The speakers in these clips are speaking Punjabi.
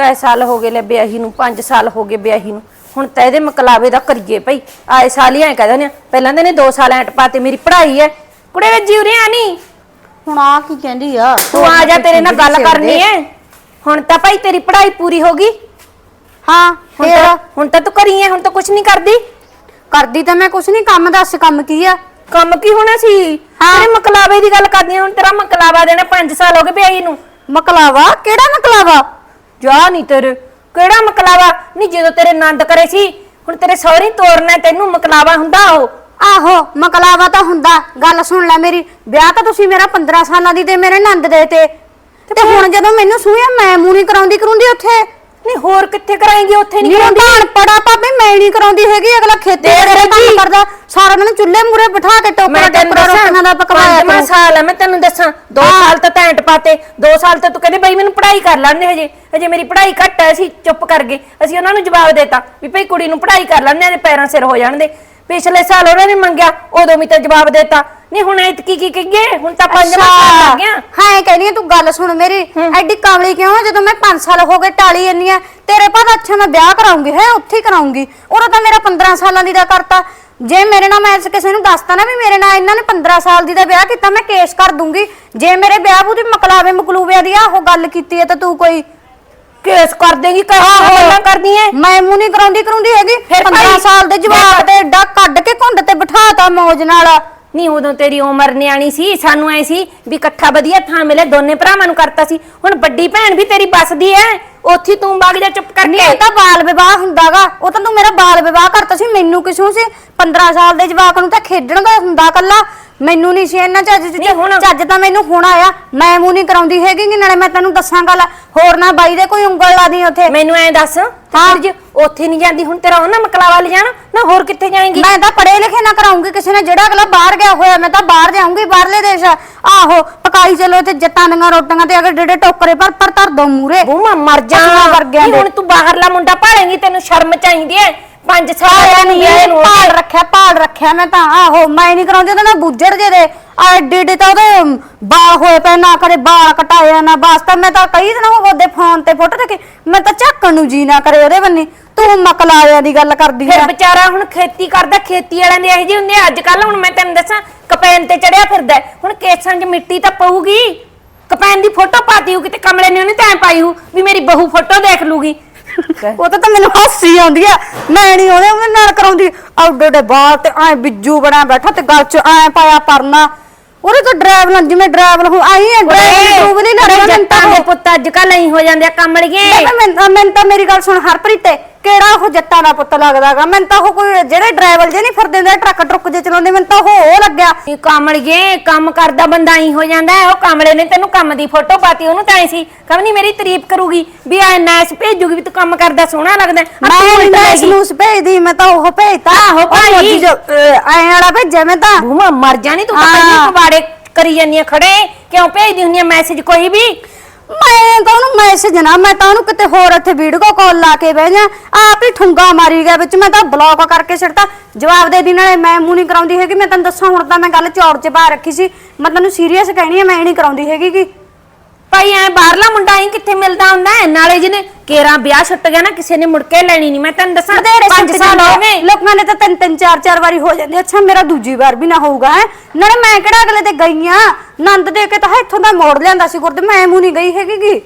ਕਈ ਸਾਲ ਹੋ ਗਏ ਲੈ ਵਿਆਹੀ ਨੂੰ 5 ਸਾਲ ਹੋ ਗਏ ਵਿਆਹੀ ਨੂੰ। ਹੁਣ ਤਾਂ ਇਹਦੇ ਮਕਲਾਵੇ ਦਾ ਕਰੀਏ ਭਈ। ਆਏ ਸਾਲ ਹੀ ਐ ਕਹਿੰਦੇ ਨੇ ਪਹਿਲਾਂ ਦੇ ਨੇ 2 ਸਾਲ ਐਂ ਟਪਾਤੇ ਮੇਰੀ ਪੜ੍ਹਾਈ ਐ। ਕੁੜੇ ਵੇ ਜਿਉਰਿਆ ਨਹੀਂ ਹੁਣ ਆ ਕੀ ਕਹਿੰਦੀ ਆ? ਤੂੰ ਆ ਜਾ ਤੇਰੇ ਨਾਲ ਗੱਲ ਕਰਨੀ ਐ। ਹੁਣ ਤਾਂ ਭਾਈ ਤੇਰੀ ਪੜ੍ਹਾਈ ਪੂਰੀ ਹੋ ਗਈ। ਹਾਂ ਹੁਣ ਫੇਰ? ਤਾਂ ਹੁਣ ਤਾਂ ਤੂੰ ਕਰੀ ਐ ਹੁਣ ਤਾਂ ਕੁਝ ਨਹੀਂ ਕਰਦੀ। ਕਰਦੀ ਤਾਂ ਮੈਂ ਕੁਛ ਨਹੀਂ ਕੰਮ ਦੱਸ ਕੰਮ ਕੀ ਆ? ਕੰਮ ਕੀ ਹੋਣਾ ਸੀ। ਤੇਰੇ ਮਕਲਾਵੇ ਦੀ ਗੱਲ ਕਰਦੀ ਹੁਣ ਤੇਰਾ ਮਕਲਾਵਾ ਦੇਣਾ 5 ਸਾਲ ਹੋ ਗਏ ਵਿਆਹੀ ਨੂੰ। ਮਕਲਾਵਾ? ਕਿਹੜਾ ਮਕਲਾਵਾ? ਜਾ ਨਹੀਂ ਤੇਰੇ। ਕਿਹੜਾ ਮਕਲਾਵਾ? ਨਹੀਂ ਜਦੋਂ ਤੇਰੇ ਨੰਦ ਕਰੇ ਸੀ ਹੁਣ ਤੇਰੇ ਸਹੁਰੀ ਤੋਰਨਾ ਤੈਨੂੰ ਮਕਲਾਵਾ ਹੁੰਦਾ ਉਹ? ਆਹੋ ਮਕਲਾਵਾ ਤਾਂ ਹੁੰਦਾ। ਗੱਲ ਸੁਣ ਲੈ ਮੇਰੀ ਵਿਆਹ ਤਾਂ ਤੁਸੀਂ ਮੇਰਾ 15 ਸਾਲਾਂ ਦੀ ਤੇ ਮੇਰੇ ਨੰਦ ਦੇ ਤੇ। ਤੇ ਹੁਣ ਜਦੋਂ ਮੈਨੂੰ ਸੂਇਆ ਮੈਂ ਮੂਣੀ ਕਰਾਉਂਦੀ ਕਰੂੰਦੀ ਉੱਥੇ? ਨਹੀਂ ਹੋਰ ਕਿੱਥੇ ਕਰਾਏਂਗੇ ਉੱਥੇ ਨਹੀਂ ਨਹੀਂ ਕਰਾਉਂਦੀ? ਭਾਣ ਪੜਾ ਪਾਪੇ ਮੈਂ ਨਹੀਂ ਕਰਾਉਂਦੀ ਹੈਗੀ ਅਗਲਾ ਖੇਤੀ। ਕਰਦਾ ਸਾਰਾ ਦਿਨ ਚੁੱਲ੍ਹੇ ਮੂਰੇ ਬਿਠਾ ਕੇ ਟੋਕਰਾ ਟੋਕਰਾ ਰੋਟੀਆਂ ਦਾ ਪਕਵਾਇਆ ਕਰੂ। ਸਾਲ ਹੈ ਮੈਂ ਤੈਨੂੰ ਦੱਸਾਂ 2 ਸਾਲ ਤਾਂ ਟੈਂਟ ਪਾਤੇ। 2 ਸਾਲ ਤਾਂ ਤੂੰ ਕਹਿੰਦੇ ਬਈ ਮੈਨੂੰ ਪੜ੍ਹਾਈ ਕਰ ਲੈਂਦੇ ਹਜੇ। ਹਜੇ ਮੇਰੀ ਪੜ੍ਹਾਈ ਘੱਟ ਹੈ ਅਸੀਂ ਚੁੱਪ ਕਰ ਗਏ। ਅਸੀਂ ਉਹਨਾਂ ਨੂੰ ਜਵਾਬ ਦੇਤਾ ਵੀ ਭਈ ਕੁੜੀ ਨੂੰ ਪੜ੍ਹਾਈ ਕਰ ਲੈਂਦੇ ਇਹਦੇ ਪੈਰਾਂ ਸਿਰ ਹੋ ਜਾਣਦੇ ਪਿਛਲੇ ਸਾਲ ਉਹਨਾਂ ਨੇ ਮੰਗਿਆ ਉਦੋਂ ਵੀ ਤਾਂ ਜਵਾਬ ਦੇਤਾ। ਨਹੀਂ ਹੁਣ ਐਤਕੀ ਕੀ ਕਹੀਏ? ਹੁਣ ਤਾਂ ਪੰਜਵਾਂ ਸਾਲ ਲੱਗ ਗਿਆ ਹਾਂ ਕਹਿੰਦੀ ਆ, ਤੂੰ ਗੱਲ ਸੁਣ ਮੇਰੀ। ਐਡੀ ਕਾਮਲੀ ਕਿਉਂ ਆ? ਜਦੋਂ ਮੈਂ 5 ਸਾਲ ਹੋ ਗਏ ਟਾਲੀ ਜੰਨੀ ਆ ਤੇਰੇ ਪਰ ਅੱਛਾ ਮੈਂ ਵਿਆਹ ਕਰਾਉਂਗੀ ਹੈ? ਉੱਥੇ ਹੀ ਕਰਾਉਂਗੀ। ਉਹ ਤਾਂ ਮੇਰਾ 15 ਸਾਲਾਂ ਦੀ ਦਾ ਕਰਤਾ। ਜੇ ਮੇਰੇ ਨਾਲ ਮੈਂ ਕਿਸੇ ਨੂੰ ਦੱਸਤਾ ਨਾ ਵੀ ਮੇਰੇ ਨਾਲ ਇਹਨਾਂ ਨੇ 15 ਸਾਲ ਦੀ ਦਾ ਵਿਆਹ ਕੀਤਾ ਮੈਂ ਕੇਸ ਕਰ ਦੂੰਗੀ। ਜੇ ਮੇਰੇ ਵਿਆਹ ਬੂ ਦੀ ਮਕਲਾਵੇ ਮਕਲੂਬਿਆਂ ਦੀ ਆ ਉਹ ਗੱਲ ਕੀਤੀ ਹੈ ਤਾਂ ਤੂੰ ਕੋਈ ਕੇਸ ਕਰ ਦੇਂਗੀ ਕਹਾਂ ਗੱਲਾਂ ਕਰਦੀ ਐ। ਮੈਂ ਮੂੰਹ ਨਹੀਂ ਕਰਾਉਂਦੀ ਕਰਾਉਂਦੀ ਹੈਗੀ। ਫਿਰ 15 ਭਾਈ, ਸਾਲ ਦੇ ਜਵਾਕ ਤੇ ਏਡਾ ਕੱਢ ਕੇ ਘੁੰਡ ਤੇ ਬਿਠਾਤਾ ਮੌਜ ਨਾਲ। ਨਹੀਂ ਉਦੋਂ ਤੇਰੀ ਉਮਰ ਨਿਆਣੀ ਸੀ ਸਾਨੂੰ ਐ ਸੀ ਵੀ ਇਕੱਠਾ ਵਧੀਆ ਥਾਂ ਮਿਲੇ ਦੋਨੇ ਭਰਾਵਾਂ ਨੂੰ ਕਰਤਾ ਸੀ। ਹੁਣ ਵੱਡੀ ਭੈਣ ਵੀ ਤੇਰੀ ਬਸਦੀ ਐ। ਉੱਥੇ ਤੂੰ ਵਗ ਜਾ ਚੁੱਪ ਨਹੀਂ ਕਰਕੇ ਤਾਂ ਬਾਲ ਵਿਵਾਹ ਹੁੰਦਾਗਾ। ਉਹ ਤਾਂ ਤੂੰ ਮੇਰਾ ਬਾਲ ਵਿਵਾਹ ਕਰਤਾ ਸੀ ਮੈਨੂੰ ਕਿਸੂ ਸੀ? 15 ਸਾਲ ਦੇ ਜਵਾਕ ਨੂੰ ਤਾਂ ਖੇਡਣ ਦਾ ਹੁੰਦਾ ਕੱਲਾ ਮੈਨੂੰ ਨਹੀਂ ਸੀ ਇਹਨਾਂ ਚੱਜ ਨਹੀਂ ਹੁਣ- ਚੱਜ ਤਾਂ ਮੈਨੂੰ ਹੁਣ ਆਇਆ। ਮੈਂ ਮੂੰਹ ਨਹੀਂ ਕਰਾਉਂਦੀ ਹੈਗੀ ਕਿ ਨਾਲੇ ਮੈਂ ਤੈਨੂੰ ਦੱਸਾਂ ਗੱਲ। ਹੋਰ ਨਾ ਬਾਈ ਦੇ ਕੋਈ ਉਂਗਲ ਲਾ ਦੀ ਉੱਥੇ। ਮੈਨੂੰ ਐ ਦੱਸ ਹਾਂ। ਜੇ ਉੱਥੇ ਨਹੀਂ ਜਾਂਦੀ ਹੁਣ ਤੇਰਾ ਉਹਨਾਂ ਮਕਲਾਵਾ ਲੈ ਜਾਣਾ ਨਾ ਹੋਰ ਕਿੱਥੇ ਜਾਏਂਗੀ? ਮੈਂ ਤਾਂ ਪੜੇ ਲਿਖੇ ਨਾ ਕਰਾਉਂਗੀ ਕਿਸੇ ਨੇ ਜਿਹੜਾ ਅਗਲਾ ਬਾਹਰ ਗਿਆ ਹੋਇਆ ਮੈਂ ਤਾਂ ਬਾਹਰ ਜਾਊਂਗੀ ਬਾਹਰਲੇ ਦੇਸ਼। ਆਹੋ ਪਕਾਈ ਚਲੋ ਇੱਥੇ ਜੱਟਾਂ ਦੀਆਂ ਰੋਟੀਆਂ ਤੇ ਅਗਰ ਡੇਡੇ ਟੋਕਰੇ ਪਰ ਪਰ ਧਰ ਦੋ ਮੂਰੇ ਬੂਮਾ ਮਰ ਜਾ। ਵਰਗਿਆਂ ਦੇ। ਹੁਣ ਤੂੰ ਬਾਹਰਲਾ ਮੁੰਡਾ ਭਾਲੇਂਗੀ ਤੈਨੂੰ ਸ਼ਰਮ ਚਾਹੀਦੀ ਐ। 5 ਸਾਲ ਆਇਆ ਨਹੀਂ ਵਿਆਹੇ ਨੂੰ ਹੋ ਪਾਲ ਗਏ। ਰੱਖਿਆ ਪਾਲ ਰੱਖਿਆ ਮੈਂ ਤਾਂ। ਆਹੋ ਮੈਂ ਨਹੀਂ ਕਰਾਉਂਦੀ ਉਹਦੇ ਨਾਲ ਬੁੱਜੜ ਜੇ ਦੇ ਆ ਏਡੇ ਏਡੇ ਤਾਂ ਉਹਦੇ ਬਾਲ ਹੋਏ ਪਏ ਨਾ ਕਦੇ ਬਾਲ ਕਟਾਇਆ ਨਾ ਵਾਸਤਾ ਮੈਂ ਤਾਂ ਕਈ ਦਿਨ ਹੋ ਉਹਦੇ ਫੋਨ ਤੇ ਫੋਟੋ ਦੇਖੀ। ਮੈਂ ਤਾਂ ਝੱਕਣ ਨੂੰ ਜੀ ਨਾ ਕਰੇ ਉਹਦੇ ਬੰਨੀ। ਤੂੰ ਮਕਲਾਰਿਆਂ ਦੀ ਗੱਲ ਕਰਦੀ ਫਿਰ ਆ। ਵਿਚਾਰਾ ਹੁਣ ਖੇਤੀ ਕਰਦਾ ਖੇਤੀ ਵਾਲਿਆਂ ਦੇ ਇਹੋ ਜਿਹੇ ਹੁੰਦੇ ਆ। ਅੱਜ ਕੱਲ ਹੁਣ ਮੈਂ ਤੈਨੂੰ ਦੱਸਾਂ ਕਪੈਨ ਤੇ ਚੜਿਆ ਫਿਰਦਾ ਹੈ। ਹੁਣ ਕੇਸਾਂ 'ਚ ਮਿੱਟੀ ਤਾਂ ਪਊਗੀ। ਕਪੈਨ ਦੀ ਫੋਟੋ ਪਾਤੀ ਹੋ ਕਿਤੇ ਕਮਲੇ ਨੇ ਉਹਨੇ ਤਾਂ ਐਂ ਪਾਈ ਹੋ ਵੀ ਮੇਰੀ ਬਹੂ ਫੋਟੋ ਦੇਖ ਲੂਗੀ। ਉਹ ਤਾਂ ਤਾਂ ਮੈਨੂੰ ਹਾਸੀ ਆਉਂਦੀ ਆ। ਮੈਂ ਨਹੀਂ ਉਹਦੇ ਉਹਦੇ ਨਾਲ ਕਰਾਉਂਦੀ। ਆਉਡੇ ਬਾਲ ਤੇ ਐ ਬਿੱਜੂ ਬਣਾ ਬੈਠਾ ਤੇ ਗਲ ਚ ਐ ਪਾਇਆ ਪਰਨਾ। ਉਹਦੇ ਤਾਂ ਡਰਾਈਵਰ ਜਿਵੇਂ ਡਰਾਈਵਰ ਹੋ ਆਈ ਹੈ ਡਰਾਈਵਰ ਟੂਬ ਨਹੀਂ ਲੜਦਾ ਜੱਟਾਂ ਦੇ ਪੁੱਤ ਅੱਜ ਕੱਲ ਨਹੀਂ ਹੋ ਜਾਂਦੇ ਆ ਕਮਲੀਏ ਮੈਂ ਮੈਂ ਤਾਂ ਮੇਰੀ ਗੱਲ ਸੁਣ ਹਰਪ੍ਰੀਤ ਤੇ। ਕਿਹੜਾ ਉਹ ਜੱਟਾਂ ਦਾ ਪੁੱਤ ਲੱਗਦਾਗਾ ਮੈਨੂੰ ਤਾਂ ਉਹ ਕੋਈ ਜਿਹੜੇ ਡਰਾਈਵਰ ਜੇ ਨਹੀਂ ਫਿਰਦੇ ਹੁੰਦੇ ਟਰੱਕ ਟਰੁੱਕ ਜੇ ਚਲਾਉਂਦੇ ਮੈਨੂੰ ਤਾਂ ਉਹ ਉਹ ਲੱਗਿਆ ਇਹ ਕਮਲੀਏ ਕੰਮ ਕਰਦਾ ਬੰਦਾ ਹੀ ਹੋ ਜਾਂਦਾ ਹੈ ਉਹ ਕਮਲੇ ਨੇ ਤੈਨੂੰ ਕੰਮ ਦੀ ਫੋਟੋ ਪਾਤੀ ਉਹਨੂੰ ਤਾਂ ਐ ਸੀ ਕਮਨੀ ਮੇਰੀ ਤਾਰੀਫ ਕਰੂਗੀ ਵੀ ਐ ਨੈਸ ਭੇਜੂਗੀ ਵੀ ਤੂੰ ਕੰਮ ਕਰਦਾ ਸੋਹਣਾ ਲੱਗਦਾ ਹੈ। ਆ ਤੂੰ ਮੈਂ ਉਲਟ ਨਹੀਂ ਇਸ। ਨੂੰ ਭੇਜਦੀ ਮੈਂ ਤਾਂ ਉਹ ਭੇਜਤਾ ਆਹੋ ਭਾਈ। ਐ ਵਾਲਾ ਭੇਜਿਆ ਮੈਂ ਤਾਂ ਬੂਮਾ ਮਰ ਜਾਣੀ ਤੂੰ ਤਾਂ ਹਾਂ। ਪਹਿਲੇ ਕਬਾੜੇ ਕਰੀ ਜਾਂਦੀ ਆ ਖੜੇ ਕਿਉਂ ਭੇਜਦੀ ਹੁੰਦੀ ਆ ਮੈਸੇਜ ਕੋਈ ਵੀ ਮੈਂ ਤਾਂ ਉਹਨੂੰ ਮੈਸੇਜ ਨਾ, ਮੈਂ ਤਾਂ ਉਹਨੂੰ ਕਿਤੇ ਹੋਰ ਇੱਥੇ ਵੀਡੀਓ ਕਾਲ ਲਾ ਕੇ ਬਹਿ ਜਾ। ਆਪ ਹੀ ਠੁੰਗਾ ਮਾਰੀ ਗਿਆ ਵਿੱਚ, ਮੈਂ ਤਾਂ ਬਲੌਕ ਕਰਕੇ ਛੱਡਤਾ ਜਵਾਬ ਦੇ ਦੀ ਨਾਲੇ ਮੈਂ ਮੂੰਹ ਨਹੀਂ ਕਰਾਉਂਦੀ ਹੈਗੀ, ਮੈਂ ਤੈਨੂੰ ਦੱਸਾਂ ਹੁਣ ਤਾਂ ਮੈਂ ਗੱਲ ਚੌੜ ਚ ਪਾ ਰੱਖੀ ਸੀ। ਮੈਂ ਤੈਨੂੰ ਸੀਰੀਅਸ ਕਹਿਣੀ ਹੈ ਮੈਂ ਨਹੀਂ ਕਰਾਉਂਦੀ ਹੈਗੀ ਕਿ ਭਾਈ ਐ ਬਾਹਰਲਾ ਮੁੰਡਾ ਹੀ ਕਿੱਥੇ ਮਿਲਦਾ ਹੁੰਦਾ? ਹੈ ਨਾਲੇ ਜਿਹਨੇ ਕੇਰਾ ਵਿਆਹ ਛੁੱਟ ਗਿਆ ਨਾ ਕਿਸੇ ਨੇ ਮੁੜ ਕੇ ਲੈਣੀ ਨਹੀਂ ਮੈਂ ਤੈਨੂੰ ਦੱਸਾਂ ਬਥੇਰੇ 5 ਸੰਤ ਸਾਲ ਹੋ ਗਏ। ਲੋਕਾਂ ਨੇ ਤਾਂ ਤਿੰਨ ਤਿੰਨ ਚਾਰ ਚਾਰ ਵਾਰੀ ਹੋ ਜਾਂਦੇ ਅੱਛਾ ਮੇਰਾ ਦੂਜੀ ਵਾਰ ਵੀ ਨਾ ਹੋਊਗਾ ਹੈ। ਨਾਲੇ ਮੈਂ ਕਿਹੜਾ ਅਗਲੇ ਤੇ ਗਈ ਆ? ਨੰਦ ਦੇ ਕੇ ਤਾਂ ਇੱਥੋਂ ਦਾ ਮੋੜ ਲਿਆਂਦਾ ਸੀ ਗੁਰਦੇ। ਮੈਂ ਮੂੰਹ ਨਹੀਂ ਗਈ ਹੈਗੀ ਗੀ।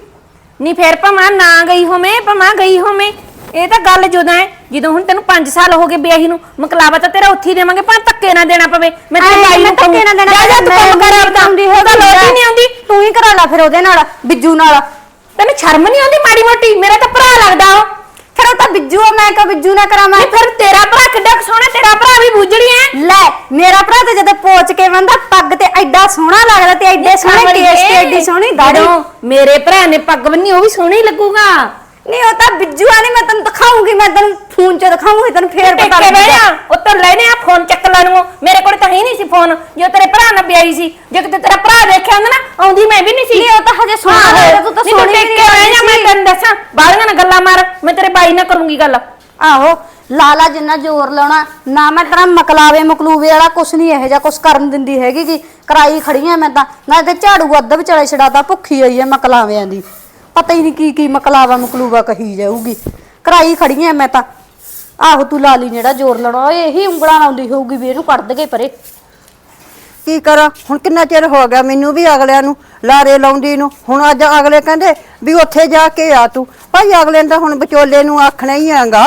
ਨਹੀਂ ਫੇਰ ਭਮਾ ਨਾ ਗਈ ਹੋਵੇਂ ਭਮਾ ਗਈ ਹੋਵੇਂ। ਇਹ ਤਾਂ ਗੱਲ ਜਦੋਂ ਹੈ। ਜਦੋਂ ਹੁਣ ਤੈਨੂੰ 5 ਸਾਲ ਹੋ ਗਏ ਵਿਆਹੀ ਨੂੰ ਮਕਲਾਵਾ ਤਾਂ ਤੇਰਾ ਉੱਥੇ ਹੀ ਦੇਵਾਂਗੇ ਭਾਂ ਧੱਕੇ ਨਾ ਦੇਣਾ ਪਵੇ। ਮੈਂ ਤੇਰੇ ਮੈਂ ਨੂੰ ਧੱਕੇ ਨਾ ਦੇਣਾ ਜਾ ਜਾ ਤੂੰ ਕੰਮ ਕਰ ਆਪਦਾ। ਆਉਂਦੀ ਉਹਦਾ ਲੋਟ ਹੀ ਨਹੀਂ ਆਉਂਦੀ ਤੂੰ ਹੀ ਕਰਾ ਲੈ ਫਿਰ ਉਹਦੇ ਨਾਲ ਬਿੱਜੂ ਨਾਲ। ਤੈਨੂੰ ਸ਼ਰਮ ਨਹੀਂ ਆਉਂਦੀ ਮਾੜੀ ਮੋਟੀ? ਮੇਰਾ ਤਾਂ ਭਰਾ ਲੱਗਦਾ ਉਹ। ਫਿਰ ਉਹ ਤਾਂ ਬਿੱਜੂ ਆ ਮੈਂ ਕਾ ਬਿੱਜੂ ਨਾ ਕਰਾਵਾਂ ਨਹੀਂ ਫਿਰ ਤੇਰਾ ਭਰਾ ਕਿੱਡਾ ਕੁ ਸੋਹਣਾ ਤੇਰਾ ਭਰਾ ਵੀ ਬੁੱਝੜੀ ਐ। ਲੈ ਮੇਰਾ ਭਰਾ ਤੇ ਜਦੋਂ ਪੋਚ ਕੇ ਬੰਦਾ ਪੱਗ ਤੇ ਐਡਾ ਸੋਹਣਾ ਲੱਗਦਾ ਤੇ ਐਡੇ ਸੋਹਣੇ ਕੇਸ ਤੇ ਐਡੀ ਸੋਹਣੀ ਦਾੜੀ। ਜਦੋਂ ਮੇਰੇ ਭਰਾ ਨੇ ਪੱਗ ਬੰਨੀ ਉਹ ਵੀ ਸੋਹਣੀ ਲੱਗੂਗਾ। ਨਹੀਂ ਉਹ ਤਾਂ ਬਿੱਜੂ ਆ ਨਹੀਂ ਮੈਂ ਤੈਨੂੰ ਦਿਖਾਉਂਗੀ ਮੈਂ ਤੈਨੂੰ ਫੋਨ 'ਚ ਦਿਖਾਉਂਗੀ ਤੈਨੂੰ ਫੇਰ ਪਤਾ ਬਹਿ ਲੱਗੇਗਾ। ਜਾ। ਉੱਤਰ ਲੈਨੇ ਆ ਫੋਨ ਚੱਕ ਲੈ ਨੂੰ। ਮੇਰੇ ਕੋਲ ਤਾਂ ਹੀ ਨਹੀਂ ਸੀ ਫੋਨ ਜੋ ਤੇਰੇ ਭਰਾ ਨਾਲ ਵਿਆਹੀ ਸੀ। ਜੇ ਕਿਤੇ ਤੇਰਾ ਭਰਾ ਦੇਖਿਆ ਹੁੰਦਾ ਨਾ ਆਉਂਦੀ ਮੈਂ ਵੀ ਨਹੀਂ ਸੀ। ਨਹੀਂ, ਉਹ ਤਾਂ ਹਜੇ ਆਹੋ। ਲੱਗਦਾ, ਤੂੰ ਤਾਂ ਨਹੀਂ, ਸੋਹਣੀ ਵੀ ਟਿੱਕੇ ਬਹਿ ਜਾ ਮੈਂ ਸੀ। ਤੈਨੂੰ ਦੱਸਾਂ। ਬਾਹਲੀਆਂ ਨਾਲ ਗੱਲਾਂ ਮਾਰ ਮੈਂ ਤੇਰੇ ਬਾਈ ਨਾਲ ਕਰੂੰਗੀ ਗੱਲ। ਆਹੋ ਲਾਲਾ ਜਿੰਨਾ ਜ਼ੋਰ ਲਾਉਣਾ ਨਾ ਮੈਂ ਤੇਰਾ ਮਕਲਾਵੇ ਮਕਲੂਵੇ ਵਾਲਾ ਕੁਛ ਨਹੀਂ ਇਹੋ ਜਿਹਾ ਕੁਛ ਕਰਨ ਦਿੰਦੀ ਹੈਗੀ ਕਿ ਕਰਾਈ ਖੜੀਆਂ ਮੈਂ ਤਾਂ। ਨਾ ਤੇ ਝਾੜੂ ਅੱਧ ਵਿਚਾਲੇ ਛਡਾਤਾ ਭੁੱਖੀ ਹੋਈ ਹੈ ਮਕਲਾਵਿਆਂ ਦੀ। ਪਤਾ ਹੀ ਨਹੀਂ ਕੀ ਕੀ ਮਕਲਾਵਾ ਮਕਲੂਵਾ ਕਹੀ ਜਾਊਗੀ। ਕਰਾਈ ਖੜੀ ਐ ਮੈਂ ਤਾਂ। ਆਹੋ ਤੂੰ ਲਾ ਲਈ ਜਿਹੜਾ ਜ਼ੋਰ ਲਾਉਣਾ ਓਏ ਇਹੀ ਉਂਗਲਾਂ ਲਾਉਂਦੀ ਹੋਊਗੀ ਵੀ ਇਹਨੂੰ ਕੱਢ ਦਗੇ ਪਰੇ। ਕੀ ਕਰਾਂ? ਹੁਣ ਕਿੰਨਾ ਚਿਰ ਹੋ ਗਿਆ ਮੈਨੂੰ ਵੀ ਅਗਲਿਆਂ ਨੂੰ ਲਾਰੇ ਲਾਉਂਦੀ ਨੂੰ? ਹੁਣ ਅੱਜ ਅਗਲੇ ਕਹਿੰਦੇ ਵੀ ਉੱਥੇ ਜਾ ਕੇ ਆ ਤੂੰ। ਭਾਈ ਅਗਲੇ ਨੇ ਤਾਂ ਹੁਣ ਵਿਚੋਲੇ ਨੂੰ ਆਖਣਾ ਹੀ ਆਂਗਾ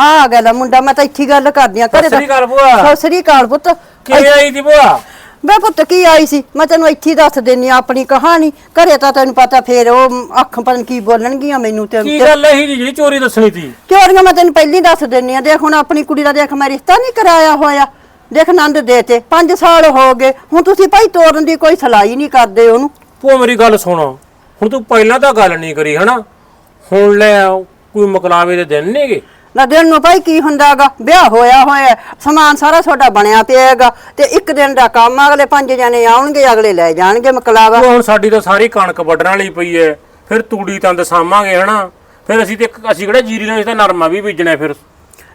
ਆ ਆ ਗਿਆ ਲੈ ਮੁੰਡਾ ਮੈਂ ਤਾਂ ਇੱਥੇ ਹੀ ਗੱਲ ਕਰਦੀ ਆ ਸਤਿ ਸ੍ਰੀ ਅਕਾਲ ਭੂਆ। ਸਤਿ ਸ੍ਰੀ ਅਕਾਲ ਪੁੱਤ। ਕਿਵੇਂ ਆਈ ਦੀ ਭੂਆ? ਮੈਂ ਪੁੱਤ ਕੀ ਆਈ ਸੀ? ਮੈਂ ਤੈਨੂੰ ਇੱਥੇ ਹੀ ਦੱਸ ਦਿੰਨੀ ਆ ਆਪਣੀ ਕਹਾਣੀ। ਘਰੇ ਤਾਂ ਤੈਨੂੰ ਪਤਾ ਫੇਰ ਉਹ ਅੱਖ ਪਨ ਕੀ ਬੋਲਣਗੀਆਂ ਮੈਨੂੰ ਤੇ ਕੀ ਗੱਲ ਇਹੀ ਦੀ ਜਿਹੜੀ ਚੋਰੀ ਦੱਸਣੀ ਸੀ? ਚੋਰੀਆਂ ਮੈਂ ਤੈਨੂੰ ਪਹਿਲੀ ਦੱਸ ਦਿੰਨੀ ਆ। ਦੇਖ ਹੁਣ ਆਪਣੀ ਕੁੜੀ ਦਾ ਦੇਖ ਮੈਂ ਰਿਸ਼ਤਾ ਨਹੀਂ ਕਰਾਇਆ ਹੋਇਆ। ਦੇਖ ਨੰਦ ਦੇ ਤੇ 5 ਸਾਲ ਹੋ ਗਏ। ਹੁਣ ਤੁਸੀਂ ਭਾਈ ਤੋਰਨ ਦੀ ਕੋਈ ਸਲਾਈ ਨਹੀਂ ਕਰਦੇ ਉਹਨੂੰ। ਭੂਆ ਮੇਰੀ ਗੱਲ ਸੁਣ। ਹੁਣ ਤੂੰ ਪਹਿਲਾਂ ਤਾਂ ਗੱਲ ਨਹੀਂ ਕਰੀ ਹਨਾ? ਹੁਣ ਲੈ ਕੋਈ ਮਕਲਾਵੇ ਦੇ ਦਿਨ ਨੇਗੇ ਨਾ ਦਿਨ ਨੂੰ ਭਾਈ ਕੀ ਹੁੰਦਾਗਾ? ਵਿਆਹ ਹੋਇਆ ਹੋਇਆ ਸਮਾਨ ਸਾਰਾ ਤੁਹਾਡਾ ਬਣਿਆ ਪਿਆਗਾ ਤੇ ਇੱਕ ਦਿਨ ਦਾ ਕੰਮ ਆ, ਅਗਲੇ ਪੰਜ ਜਣੇ ਆਉਣਗੇ ਅਗਲੇ ਲੈ ਜਾਣਗੇ ਮਕਲਾਵਾ। ਭੂਆ ਹੁਣ ਸਾਡੀ ਤਾਂ ਸਾਰੀ ਕਣਕ ਵੱਢਣ ਵਾਲੀ ਪਈ ਐ ਫਿਰ ਤੂੜੀ ਤੰਦ ਸਾਮਾਂਗੇ ਹਨਾ ਫਿਰ ਅਸੀਂ ਤੇ ਅਸੀਂ ਕਿਹੜਾ ਜੀਰੀ ਨਾਲ ਅਸੀਂ ਤਾਂ ਨਰਮਾ ਵੀ ਬੀਜਣਾ ਹੈ ਫਿਰ।